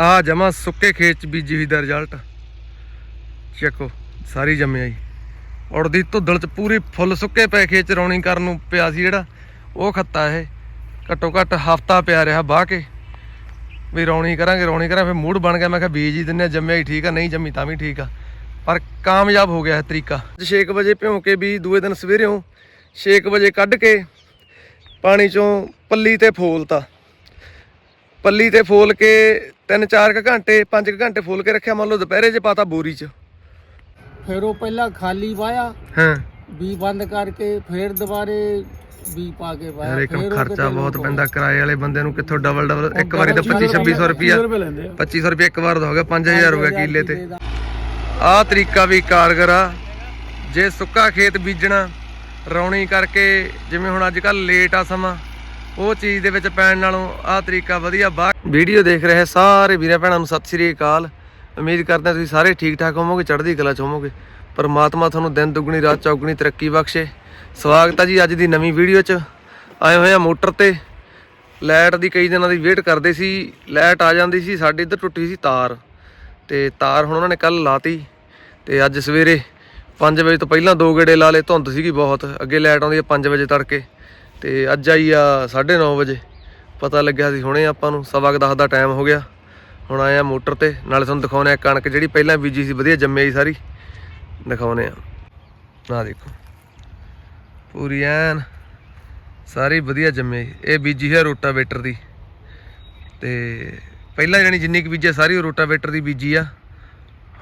ਆ ਜਮਾ ਸੁੱਕੇ ਖੇਤ ਚ ਬੀਜੀ ਹੋਈ ਦਾ ਰਿਜ਼ਲਟ ਚੱਕੋ ਸਾਰੀ ਜੰਮਿਆ ਜੀ ਉੜਦੀ ਧੁੱਦਲ ਚ ਪੂਰੀ ਫੁੱਲ ਸੁੱਕੇ ਪਏ ਖੇਤ ਚ ਰੌਣੀ ਕਰਨ ਨੂੰ ਪਿਆ ਸੀ ਜਿਹੜਾ ਉਹ ਖੱਤਾ ਇਹ। ਘੱਟੋ ਘੱਟ ਹਫਤਾ ਪਿਆ ਰਿਹਾ ਬਾਹ ਕੇ। ਵੀ ਰੌਣੀ ਕਰਾਂਗੇ ਰੌਣੀ ਕਰਾਂ ਫਿਰ ਮੂਡ ਬਣ ਗਿਆ। ਮੈਂ ਕਿਹਾ ਬੀਜ ਹੀ ਦਿੰਨੇ ਆ, ਜੰਮਿਆ ਹੀ ਠੀਕ ਆ ਨਹੀਂ ਜੰਮੀ ਤਾਂ ਵੀ ਠੀਕ ਆ। ਪਰ ਕਾਮਯਾਬ ਹੋ ਗਿਆ ਇਹ ਤਰੀਕਾ। 6 ਵਜੇ ਭਿਉਂ ਕੇ ਬੀਜ ਦੂਏ ਦਿਨ ਸਵੇਰੇੋਂ 6 ਵਜੇ ਕੱਢ ਕੇ ਪਾਣੀ ਚੋਂ ਪੱਲੀ ਤੇ ਫੋਲਤਾ। ਪੱਲੀ ਤੇ ਫੋਲ ਕੇ 3-4 ਘੰਟੇ 5 ਘੰਟੇ ਫੋਲ ਕੇ ਰੱਖਿਆ ਮੰਨ ਲਓ ਦੁਪਹਿਰੇ 'ਚ ਪਾਤਾ ਬੋਰੀ 'ਚ। ਫਿਰ ਉਹ ਪਹਿਲਾਂ ਖਾਲੀ ਵਾਇਆ ਹਾਂ। ਵੀ ਬੰਦ ਕਰਕੇ ਫਿਰ ਦੁਬਾਰੇ ਵੀ ਪਾ ਕੇ ਪਾਇਆ ਯਾਰ ਇੱਕ ਖਰਚਾ ਬਹੁਤ ਪੈਂਦਾ ਕਿਰਾਏ ਵਾਲੇ ਬੰਦੇ ਨੂੰ ਕਿੱਥੋਂ ਡਬਲ ਡਬਲ ਇੱਕ ਵਾਰੀ ਤਾਂ 25-2600 ਰੁਪਿਆ 2500 ਰੁਪਿਆ ਇੱਕ ਵਾਰ ਦਾ ਹੋ ਗਿਆ 5000 ਰੁਪਇਆ ਕਿੱਲੇ ਤੇ। ਆਹ ਤਰੀਕਾ ਵੀ ਕਾਰਗਰ ਆ। ਜੇ ਸੁੱਕਾ ਖੇਤ ਬੀਜਣਾ ਰੌਣੀ ਕਰਕੇ ਜਿਵੇਂ ਹੁਣ ਅੱਜ ਕੱਲ ਲੇਟ ਆ ਸਮਾਂ ਉਹ ਚੀਜ਼ ਦੇ ਵਿੱਚ ਪੈਣ ਨਾਲੋਂ ਆਹ ਤਰੀਕਾ ਵਧੀਆ ਬਾ ਵੀਡੀਓ ਦੇਖ ਰਹੇ ਸਾਰੇ ਵੀਰਾਂ ਭੈਣਾਂ ਨੂੰ ਸਤਿ ਸ੍ਰੀ ਅਕਾਲ। ਉਮੀਦ ਕਰਦੇ ਹਾਂ ਤੁਸੀਂ ਸਾਰੇ ਠੀਕ ਠਾਕ ਹੋਵੋਗੇ, ਚੜ੍ਹਦੀ ਕਲਾ ਚ ਹੋਵੋਗੇ। ਪਰਮਾਤਮਾ ਤੁਹਾਨੂੰ ਦਿਨ ਦੁੱਗਣੀ, ਰਾਤ ਚੌਗਣੀ ਤਰੱਕੀ ਬਖਸ਼ੇ। ਸਵਾਗਤ ਹੈ ਜੀ ਅੱਜ ਦੀ ਨਵੀਂ ਵੀਡੀਓ 'ਚ। ਆਏ ਹੋਏ ਆ ਮੋਟਰ ਤੇ। ਲਾਈਟ ਦੀ ਕਈ ਦਿਨਾਂ ਦੀ ਵੇਟ ਕਰਦੇ ਸੀ। ਲਾਈਟ ਆ ਜਾਂਦੀ ਸੀ, ਸਾਡੇ ਇੱਧਰ ਟੁੱਟੀ ਸੀ ਤਾਰ। ਤੇ ਤਾਰ ਹੁਣ ਉਹਨਾਂ ਨੇ ਕੱਲ ਲਾਤੀ। ਤੇ ਅੱਜ ਸਵੇਰੇ 5 ਵਜੇ ਤੋਂ ਪਹਿਲਾਂ ਦੋ ਗੇੜੇ ਲਾ ਲਏ, ਧੁੰਦ ਸੀਗੀ ਬਹੁਤ। ਅੱਗੇ ਲਾਈਟ ਆਉਂਦੀ ਹੈ 5 ਵਜੇ ਤੜਕੇ। ਤੇ ਅੱਜ ਆਈ ਆ 9:30 ਵਜੇ। ਪਤਾ ਲੱਗਿਆ ਸੀ ਹੁਣੇ ਆਪਾਂ ਨੂੰ, ਸਵਾ ਕੁ ਦਸ ਦਾ ਟਾਈਮ ਹੋ ਗਿਆ। ਹੁਣ ਆਏ ਆ ਮੋਟਰ ਤੇ, ਨਾਲੇ ਤੁਹਾਨੂੰ ਦਿਖਾਉਣੇ ਆ ਕਣਕ ਜਿਹੜੀ ਪਹਿਲਾਂ ਬੀਜੀ ਸੀ, ਵਧੀਆ ਜੰਮੇ ਸੀ ਸਾਰੀ। ਦਿਖਾਉਣੇ ਆ। ਨਾ ਦੇਖੋ। ਪੂਰੀ ਐਨ ਸਾਰੀ ਵਧੀਆ ਜੰਮੇ ਸੀ। ਇਹ ਬੀਜੀ ਹੈ ਰੋਟਾਵੇਟਰ ਦੀ। ਤੇ ਪਹਿਲਾਂ ਜਾਨੀ ਜਿੰਨੀ ਕੁ ਬੀਜੀ ਸਾਰੀ ਉਹ ਰੋਟਾਵੇਟਰ ਦੀ ਬੀਜੀ ਆ।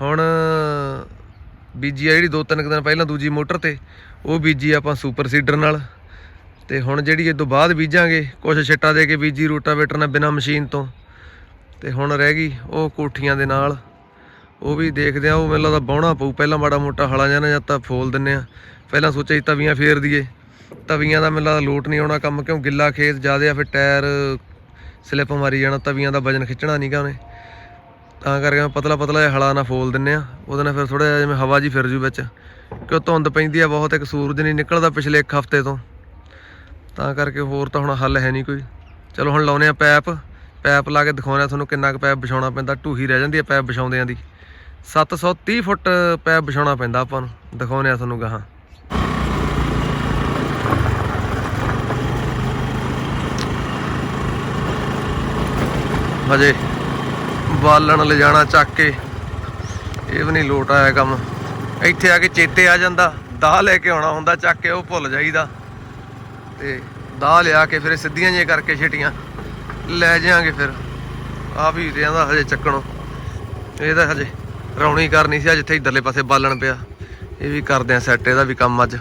ਹੁਣ ਬੀਜੀ ਆ ਜਿਹੜੀ ਦੋ ਤਿੰਨ ਕੁ ਦਿਨ ਪਹਿਲਾਂ ਦੂਜੀ ਮੋਟਰ ਤੇ, ਉਹ ਬੀਜੀ ਆਪਾਂ ਸੁਪਰ ਸੀਡਰ ਨਾਲ। ਤੇ ਹੁਣ ਜਿਹੜੀ ਇਹ ਤੋਂ ਬਾਅਦ ਬੀਜਾਂਗੇ ਕੁਝ ਛਿੱਟਾ ਦੇ ਕੇ ਬੀਜੀ ਰੋਟਾਵੇਟਰ ਨਾਲ ਬਿਨਾ ਮਸ਼ੀਨ ਤੋਂ। ਤੇ ਹੁਣ ਰਹਿ ਗਈ ਉਹ ਕੋਠੀਆਂ ਦੇ ਨਾਲ। ਉਹ ਵੀ ਦੇਖਦੇ ਆ ਉਹ ਮੈਨੂੰ ਲੱਗਦਾ ਬਾਉਣਾ ਪਊ। ਪਹਿਲਾਂ ਮਾੜਾ ਮੋਟਾ ਹਲਾ ਜਾਣਾ ਜਦ ਤਾਂ ਫੋਲ ਦਿੰਨੇ ਆ ਪਹਿਲਾਂ ਸੋਚਿਆ ਸੀ ਤਵੀਆਂ ਫੇਰ ਦਈਏ ਤਵੀਆਂ ਦਾ ਮੈਨੂੰ ਲੱਗਦਾ ਲੋਟ ਨਹੀਂ ਆਉਣਾ ਕੰਮ, ਕਿਉਂ ਗਿੱਲਾ ਖੇਤ ਜ਼ਿਆਦੇ ਆ, ਫਿਰ ਟਾਇਰ ਸਲਿੱਪ ਮਾਰੀ ਜਾਣਾ, ਤਵੀਆਂ ਦਾ ਵਜਨ ਖਿੱਚਣਾ ਨਹੀਂਗਾ ਉਹਨੇ। ਤਾਂ ਕਰਕੇ ਮੈਂ ਪਤਲਾ ਪਤਲਾ ਜਿਹਾ ਹਲਾ ਨਾਲ ਫੋਲ ਦਿੰਨੇ ਆ ਉਹਦੇ ਨਾਲ ਫਿਰ ਥੋੜਾ ਜਿਵੇਂ ਹਵਾ ਜੀ ਫਿਰ ਜੂ ਵਿੱਚ। ਕਿਉਂ ਧੁੰਦ ਪੈਂਦੀ ਆ ਬਹੁਤ, ਇੱਕ ਸੂਰਜ ਨਹੀਂ ਨਿਕਲਦਾ ਪਿਛਲੇ ਇੱਕ ਹਫ਼ਤੇ ਤੋਂ। ਤਾਂ ਕਰਕੇ ਹੋਰ ਤਾਂ ਹੁਣ ਹੱਲ ਹੈ ਨਹੀਂ ਕੋਈ। ਚਲੋ ਹੁਣ ਲਾਉਨੇ ਆ ਪੈਪ। ਪੈਪ ਲਾ ਕੇ ਦਿਖਾਉਣੇ ਆ ਤੁਹਾਨੂੰ ਕਿੰਨਾ ਕੁ ਪੈਪ ਵਿਛਾਉਣਾ ਪੈਂਦਾ। ਢੂਹੀ ਰਹਿ ਜਾਂਦੀ ਹੈ ਪੈਪ ਵਿਛਾਉਂਦਿਆਂ ਦੀ। 730 ਫੁੱਟ ਪੈਪ ਵਿਛਾਉਣਾ ਪੈਂਦਾ ਆਪਾਂ ਨੂੰ। ਦਿਖਾਉਨੇ ਆ ਤੁਹਾਨੂੰ ਗਾਹਾਂ। ਹਜੇ ਬਾਲਣ ਲਿਜਾਣਾ ਚੱਕ ਕੇ। ਇਹ ਵੀ ਨਹੀਂ ਲੋਟ ਆਇਆ ਕੰਮ। ਇੱਥੇ ਆ ਕੇ ਚੇਤੇ ਆ ਜਾਂਦਾ। ਦਾਹ ਲੈ ਕੇ ਆਉਣਾ ਹੁੰਦਾ, ਚੱਕ ਕੇ ਉਹ ਭੁੱਲ ਜਾਈਦਾ। ਤੇ ਦਾ ਲਿਆ ਕੇ ਫਿਰ ਸਿੱਧੀਆਂ ਜਿਹੀਆਂ ਕਰਕੇ ਛਟੀਆਂ। ਲੈ ਜਾਾਂਗੇ ਫਿਰ। ਆ ਵੀ ਰਹਿੰਦਾ ਹਜੇ ਚੱਕਣੋਂ। ਇਹ ਤਾਂ ਹਜੇ ਰੌਣੀ ਕਰਨੀ ਸੀ, ਅੱਜ ਇੱਥੇ ਇਧਰਲੇ ਪਾਸੇ ਬਾਲਣ ਪਿਆ। ਇਹ ਵੀ ਕਰਦੇ ਆ ਸੈੱਟ ਇਹਦਾ ਵੀ ਕੰਮ ਅੱਜ।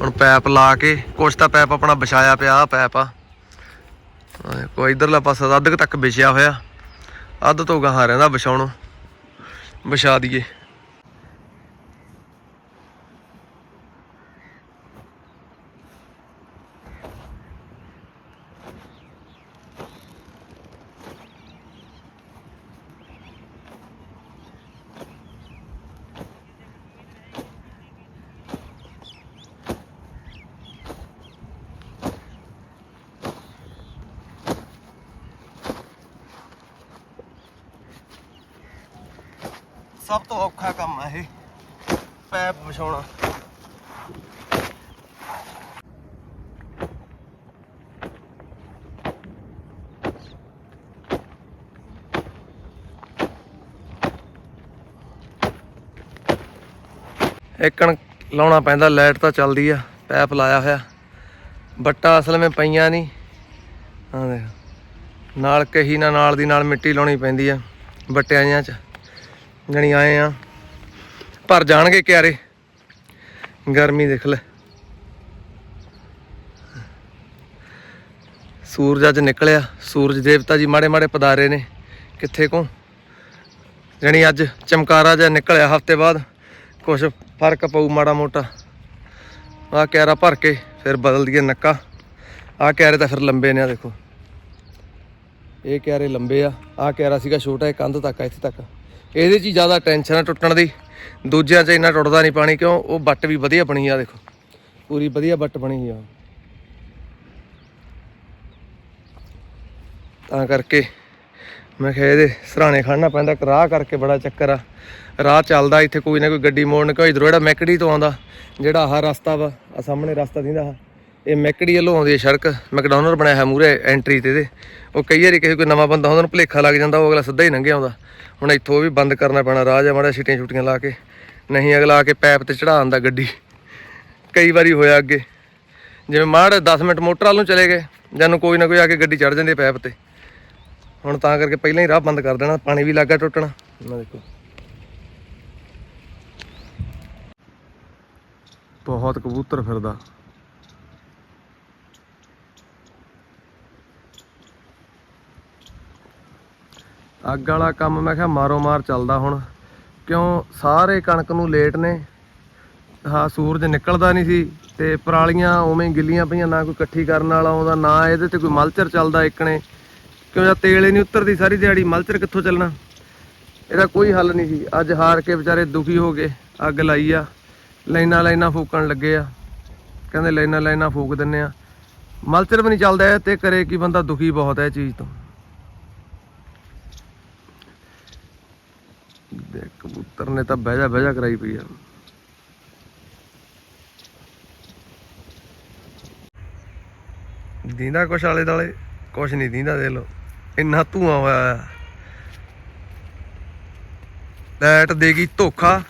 ਹੁਣ ਪੈਪ ਲਾ ਕੇ, ਕੁਛ ਤਾਂ ਪੈਪ ਆਪਣਾ ਵਿਛਾਇਆ ਪਿਆ ਆ ਪੈਪ ਆ। ਆਹ ਕੋਈ ਇਧਰਲਾ ਪਾਸਾ ਅੱਧ ਕੁ ਤੱਕ ਵਿਛਿਆ ਹੋਇਆ। ਅੱਧ ਤੋਂ ਗਾਹਾਂ ਰਹਿੰਦਾ ਵਿਛਾਉਣੋਂ। ਵਿਛਾ ਦਈਏ। ਸਭ ਤੋਂ ਔਖਾ ਕੰਮ ਆ ਇਹ। ਪੈਪ ਵਿਛਾਉਣਾ। ਇੱਕਣ ਲਾਉਣਾ ਪੈਂਦਾ, ਲਾਈਟ ਤਾਂ ਚੱਲਦੀ ਆ, ਪੈਪ ਲਾਇਆ ਹੋਇਆ। ਬੱਟਾ ਅਸਲ ਵਿੱਚ ਪਈਆਂ ਨਹੀਂ। ਹਾਂ ਦੇਖ, ਨਾਲ ਕਹੀ ਨਾਲ ਦੀ ਨਾਲ ਮਿੱਟੀ ਲਾਉਣੀ ਪੈਂਦੀ ਆ ਬੱਟਿਆਂ ਚ। ਜਣੀ ਆਏ ਆ। ਭਰ ਜਾਣਗੇ ਕਿਆਰੇ। ਗਰਮੀ ਦੇਖ ਲੈ। ਸੂਰਜ ਅੱਜ ਨਿਕਲਿਆ। ਸੂਰਜ ਦੇਵਤਾ ਜੀ ਮਾੜੇ ਮਾੜੇ ਪਦਾਰੇ ਨੇ। ਕਿੱਥੇ ਕੋ ਜਣੀ ਅੱਜ ਚਮਕਾਰਾ ਜਿਹਾ ਨਿਕਲਿਆ ਹਫ਼ਤੇ ਬਾਅਦ। ਕੁਛ ਫ਼ਰਕ ਪਊ ਮਾੜਾ ਮੋਟਾ। ਆ ਕਿਆਰਾ ਭਰ ਕੇ ਫਿਰ ਬਦਲ ਦਈਏ ਨੱਕਾ। ਆ ਕਿਆਰੇ ਤਾਂ ਫਿਰ ਲੰਬੇ ਨੇ ਆ ਦੇਖੋ। ਇਹ ਕਿਆਰੇ ਲੰਬੇ ਆ। ਆ ਕਿਆਰਾ ਸੀਗਾ ਛੋਟਾ, ਇਹ ਕੰਧ ਤੱਕ ਆ, ਇੱਥੇ ਤੱਕ। ਇਹਦੇ 'ਚ ਹੀ ਜ਼ਿਆਦਾ ਟੈਨਸ਼ਨ ਆ ਟੁੱਟਣ ਦੀ। ਦੂਜਿਆਂ 'ਚ ਇੰਨਾ ਟੁੱਟਦਾ ਨਹੀਂ ਪਾਣੀ, ਕਿਉਂ? ਉਹ ਬੱਟ ਵੀ ਵਧੀਆ ਬਣੀ ਆ, ਦੇਖੋ। ਪੂਰੀ ਵਧੀਆ ਬੱਟ ਬਣੀ ਆ। ਤਾਂ ਕਰਕੇ ਮੈਂ ਕਿਹਾ ਇਹਦੇ ਸਰਾਣੇ ਖੜਨਾ ਪੈਂਦਾ ਰਾਹ ਕਰਕੇ ਬੜਾ ਚੱਕਰ ਆ। ਰਾਹ ਚੱਲਦਾ ਇੱਥੇ ਕੋਈ ਨਾ ਕੋਈ ਗੱਡੀ ਮੋੜਨ ਕੋਈ ਇਧਰੋਂ, ਜਿਹੜਾ ਮੈਕੜੀ ਤੋਂ ਆਉਂਦਾ, ਜਿਹੜਾ ਆਹ ਰਸਤਾ ਵਾ ਆ ਸਾਹਮਣੇ ਰਸਤਾ ਦਿੰਦਾ ਇਹ ਮੈਕੜੀ ਵੱਲੋਂ ਆਉਂਦੀ ਹੈ ਸੜਕ। ਮੈਕਡੋਨਲਡ ਬਣਾਇਆ ਹੈ ਮੂਰੇ ਐਂਟਰੀ ਤੇ ਇਹਦੇ। ਉਹ ਕਈ ਵਾਰੀ ਕਿਸੇ ਕੋਈ ਨਵਾਂ ਬੰਦਾ ਹੁੰਦਾ, ਉਹਨੂੰ ਭੁਲੇਖਾ ਲੱਗ ਜਾਂਦਾ, ਉਹ ਅਗਲਾ ਸਿੱਧਾ ਹੀ ਲੰਘੇ ਆਉਂਦਾ। ਹੁਣ ਇੱਥੋਂ ਵੀ ਬੰਦ ਕਰਨਾ ਪੈਣਾ, ਰਾਹ ਜਾਂ ਮਾੜਾ ਛਿੱਟੀਆਂ ਛੁੱਟੀਆਂ ਲਾ ਕੇ। ਨਹੀਂ, ਅਗਲਾ ਆ ਕੇ ਪੈਪ ਤੇ ਚੜਾ ਆਂਦਾ ਗੱਡੀ। ਕਈ ਵਾਰੀ ਹੋਇਆ ਅੱਗੇ। ਜਿਵੇਂ ਮਾੜ 10 ਮਿੰਟ ਮੋਟਰ ਵੱਲ ਨੂੰ ਚਲੇ ਗਏ ਜਾਨੂੰ ਕੋਈ ਨਾ ਕੋਈ ਆ ਕੇ ਗੱਡੀ ਚੜ ਜਾਂਦੀ ਹੈ ਪੈਪ ਤੇ। ਹੁਣ ਤਾਂ ਕਰਕੇ ਪਹਿਲਾਂ ਹੀ ਰਾਹ ਬੰਦ ਕਰ ਦੇਣਾ, ਪਾਣੀ ਵੀ ਲੱਗਾ ਟੁੱਟਣਾ। ਨਾ ਦੇਖੋ। ਬਹੁਤ ਕਬੂਤਰ ਫਿਰਦਾ। ਅੱਗ ਵਾਲਾ ਕੰਮ ਮੈਂ ਕਿਹਾ ਮਾਰੋ ਮਾਰ ਚੱਲਦਾ ਹੁਣ। ਕਿਉਂ ਸਾਰੇ ਕਣਕ ਨੂੰ ਲੇਟ ਨੇ। ਹਾਂ ਸੂਰਜ ਨਿਕਲਦਾ ਨਹੀਂ ਸੀ ਤੇ ਪਰਾਲੀਆਂ ਉਵੇਂ ਗਿੱਲੀਆਂ ਪਈਆਂ, ਨਾ ਕੋਈ ਇਕੱਠੀ ਕਰਨ ਵਾਲਾ ਆਉਂਦਾ, ਨਾ ਇਹਦੇ ਤੇ ਕੋਈ ਮਲਚਰ ਚੱਲਦਾ ਇੱਕਣੇ ਕਿਉਂ ਜਾਂ ਤੇਲ ਹੀ ਨਹੀਂ ਉਤਰਦੀ ਸਾਰੀ ਦਿਹਾੜੀ, ਮਲਚਰ ਕਿੱਥੋਂ ਚੱਲਣਾ? ਇਹਦਾ ਕੋਈ ਹੱਲ ਨਹੀਂ ਸੀ। ਅੱਜ ਹਾਰ ਕੇ ਵਿਚਾਰੇ ਦੁਖੀ ਹੋ ਗਏ, ਅੱਗ ਲਾਈ ਆ। ਲਾਈਨਾਂ ਲਾਈਨਾਂ ਫੂਕਣ ਲੱਗੇ ਆ। ਕਹਿੰਦੇ ਲਾਈਨਾਂ ਲਾਈਨਾਂ ਫੂਕ ਦਿੰਨੇ ਆ। ਮਲਚਰ ਵੀ ਨਹੀਂ ਚੱਲਦਾ ਇਹ ਤੇ ਕਰੇ ਕੀ ਬੰਦਾ ਦੁਖੀ ਬਹੁਤ ਹੈ ਇਹ ਚੀਜ਼ ਤੋਂ। ਦੇਖ, ਕਬੂਤਰ ਨੇ ਤਾਂ ਬਹਿਜਾ ਬਹਿਜਾ ਕਰਾਈ ਪਈ ਆ। ਦੀਂਦਾ ਕੁਛ ਆਲੇ ਦਾਲੇ ਕੁਛ ਨਹੀਂ ਦੀਂਦਾ ਦੇ ਲੋ ਇੰਨਾ ਧੂਆਂ ਹੋਇਆ ਆ ਲਾਈਟ ਦੇ ਗਈ ਧੋਖਾ।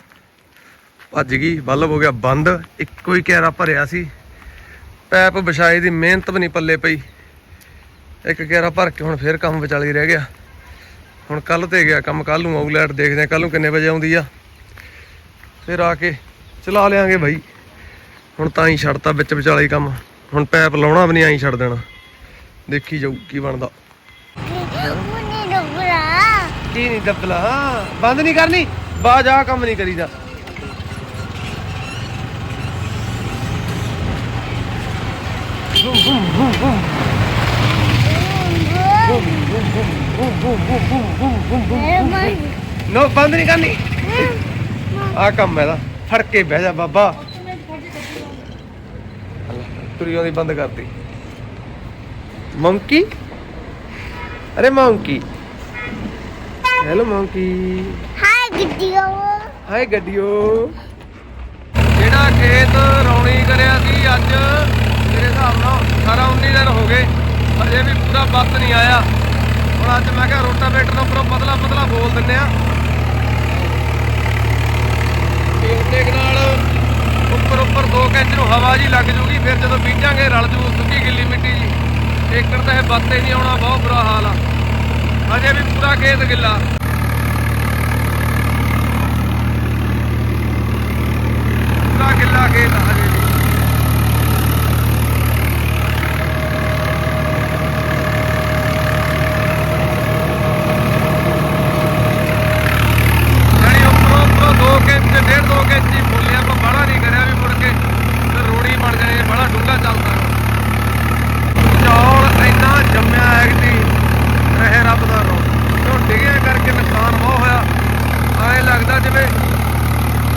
ਭੱਜ ਗਈ, ਬੱਲਬ ਹੋ ਗਿਆ ਬੰਦ। ਇੱਕੋ ਹੀ ਕੈਰਾ ਭਰਿਆ ਸੀ। ਪੈਪ ਵਿਛਾਏ ਦੀ ਮਿਹਨਤ ਵੀ ਨਹੀਂ ਪੱਲੇ ਪਈ। ਇੱਕ ਕੈਰਾ ਭਰ ਕੇ ਹੁਣ ਫੇਰ ਕੰਮ ਵਿਚਾਲੇ ਰਹਿ ਗਿਆ। ਹੁਣ ਕੱਲ ਤੇ ਗਿਆ ਕੰਮ ਕੱਲ ਨੂੰ ਆਊ ਦੇਖਦੇ ਆ ਕੱਲ ਨੂੰ ਕਿੰਨੇ ਵਜੇ ਆਉਂਦੀ ਆ। ਫਿਰ ਆ ਕੇ ਚਲਾ ਲਿਆਂਗੇ ਭਾਈ ਹੁਣ ਤਾਂ ਹੀ ਛੱਡਤਾ ਵਿੱਚ ਵਿਚਾਲੇ ਕੰਮ। ਹੁਣ ਪੈਪ ਲਾਉਣਾ ਵੀ ਨਹੀਂ ਆਈ ਛੱਡ ਦੇਣਾ। ਦੇਖੀ ਜਾਊ ਕੀ ਬਣਦਾ। ਕੀ ਨਹੀਂ ਦੱਬਲਾ? ਬੰਦ ਨਹੀਂ ਕਰਨੀ? ਬਾਜ ਆ ਕੰਮ ਨਹੀਂ ਕਰੀਦਾ। ਨੋ ਬੰਦ ਨਹੀਂ ਕਰਨੀ। ਆ ਕੰਮ ਇਹਦਾ। ਫੜ ਕੇ ਬਹਿ ਜਾ ਬਾਬਾ। ਤੁਰੀਆਂ ਦੀ ਬੰਦ ਕਰਤੀ। ਮੰਕੀ? ਅਰੇ ਮੰਕੀ। Hello monkey. ਹਾਏ ਗਿੱਡੀਓ। ਹਾਏ ਗੱਡੀਓ। ਜਿਹੜਾ ਖੇਤ ਰੌਣੀ ਕਰਿਆ ਸੀ ਅੱਜ ਮੇਰੇ ਹਿਸਾਬ ਨਾਲ 18 19 ਦਿਨ ਹੋ ਗਏ। ਅਜੇ ਵੀ ਪੂਰਾ ਬੱਤ ਨਹੀਂ ਆਇਆ। ਹੁਣ ਅੱਜ ਮੈਂ ਕਿਹਾ ਰੋਟਾਵੇਟਰ ਨੂੰ ਉੱਪਰੋਂ ਪਤਲਾ ਪਤਲਾ ਬੋਲ ਦਿੰਨੇ ਆ। ਤੇ ਉਹਦੇ ਨਾਲ ਉੱਪਰ ਉੱਪਰ 2 ਇੰਚ ਨੂੰ ਹਵਾ ਜੀ ਲੱਗ ਜੂਗੀ, ਫਿਰ ਜਦੋਂ ਬੀਜਾਂਗੇ ਰਲ ਜੂ ਸੁੱਕੀ ਗਿੱਲੀ ਮਿੱਟੀ ਜੀ। ਏਕੜ ਤਾਂ ਇਹ ਬੱਤ ਨਹੀਂ ਆਉਣਾ, ਬਹੁਤ ਬੁਰਾ ਹਾਲ ਆ। ਅਜੇ ਵੀ ਪੂਰਾ ਖੇਤ ਗਿੱਲਾ। ਪੂਰਾ ਗਿੱਲਾ ਖੇਤ ਹਜੇ ਵੀ ਜਾਣੀ ਉੱਪਰੋਂ ਉੱਪਰੋਂ ਦੋ ਇੰਚ ਡੇਢ ਦੋ ਇੰਚ ਹੀ ਬੋਲਿਆ ਆਪਾਂ ਬੜਾ ਨਹੀਂ ਕਰਿਆ ਵੀ ਮੁੜ ਕੇ ਤੇ ਰੋੜੀ ਬਣ ਜਾਣੀ ਬੜਾ ਡੂੰਘਾ ਚੱਲਦਾ ਚੌਲ ਇੰਨਾ ਜੰਮਿਆ ਹੈ ਕਿ ਰਹੇ ਰੱਬ ਦਾ ਰੋ ਕਿਉਂ ਡਿੱਗਿਆ ਕਰਕੇ ਨੁਕਸਾਨ ਬਹੁਤ ਹੋਇਆ ਐਂ ਲੱਗਦਾ ਜਿਵੇਂ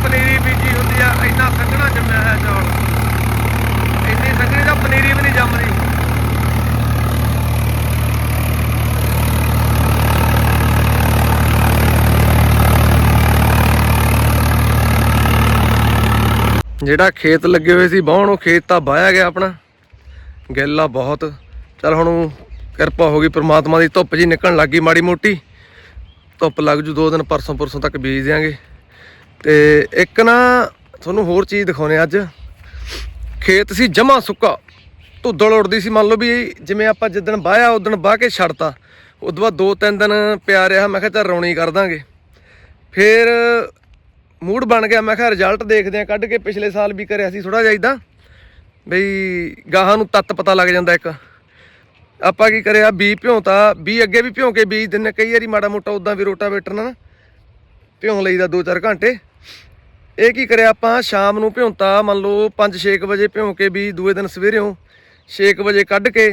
ਪਨੀਰੀ ਬੀਜੀ ਹੁੰਦੀ ਆ ਇੰਨਾ ਸੰਘਣਾ ਜੰਮਿਆ ਹੈ ਚੌਲ ਇੰਨੀ ਸੰਘਣੀ ਤਾਂ ਪਨੀਰੀ ਵੀ ਨਹੀਂ ਜੰਮਦੀ ਜਿਹੜਾ ਖੇਤ ਲੱਗੇ ਹੋਏ ਸੀ ਬਾਹਣ, ਉਹ ਖੇਤ ਤਾਂ ਵਾਇਆ ਗਿਆ ਆਪਣਾ। ਗਿੱਲਾ ਬਹੁਤ। ਚਲ ਹੁਣ ਊਂ ਕਿਰਪਾ ਹੋ ਗਈ, ਪ੍ਰਮਾਤਮਾ ਦੀ ਧੁੱਪ ਜੀ ਨਿਕਲਣ ਲੱਗੀ ਮਾੜੀ ਮੋਟੀ। ਧੁੱਪ ਲੱਗ ਜੂ, ਦੋ ਦਿਨ ਪਰਸੋਂ ਪਰਸੋਂ ਤੱਕ ਬੀਜ ਦਿਆਂਗੇ। ਤੇ ਇੱਕ ਨਾ ਤੁਹਾਨੂੰ ਹੋਰ ਚੀਜ਼ ਦਿਖਾਉਣੇ ਅੱਜ। ਖੇਤ ਸੀ ਜਮਾ ਸੁੱਕਾ। ਧੁੱਦਲ ਉੜਦੀ ਸੀ, ਮੰਨ ਲਓ ਵੀ ਜਿਵੇਂ ਆਪਾਂ ਜਿੱਦਣ ਵਾਹਿਆ, ਉਦਣ ਵਾਹ ਕੇ ਛੱਡਤਾ। ਉਦੋਂ ਬਾਅਦ ਦੋ ਤਿੰਨ ਦਿਨ ਪਿਆ ਰਿਹਾ, ਮੈਂ ਕਿਹਾ ਚੱਲ ਰੌਣੀ ਕਰ ਦਾਂਗੇ। ਫਿਰ ਮੂਡ ਬਣ ਗਿਆ, ਮੈਂ ਕਿਹਾ ਰਿਜ਼ਲਟ ਦੇਖਦੇ ਆ ਕੱਢ ਕੇ ਪਿਛਲੇ ਸਾਲ ਵੀ ਕਰਿਆ ਸੀ ਥੋੜਾ ਜਿਹਾ ਇਦਾਂ ਬਈ ਗਾਹਾਂ ਨੂੰ ਤੱਤ ਪਤਾ ਲੱਗ ਜਾਂਦਾ ਇੱਕ। ਆਪਾਂ ਕੀ ਕਰਿਆ, ਬੀ ਭਿਉਂਤਾ ਬੀ ਅੱਗੇ ਵੀ ਭਿਉਂ ਕੇ ਬੀਜ ਦਿੰਨੇ ਕਈ ਵਾਰੀ ਮਾੜਾ ਮੋਟਾ ਉਦਾਂ ਵੀ ਰੋਟਾਵੇਟਰ ਨਾਲ ਨਾ। ਭਿਉਂ ਲਈਦਾ 2-4 ਘੰਟੇ। ਇਹ ਕੀ ਕਰਿਆ ਆਪਾਂ, ਸ਼ਾਮ ਨੂੰ ਭਿਉਂਤਾ ਮੰਨ ਲਓ 5-6 ਵਜੇ ਭਿਉਂ ਕੇ ਬੀਜ ਦੂਏ ਦਿਨ ਸਵੇਰੇੋਂ 6 ਵਜੇ ਕੱਢ ਕੇ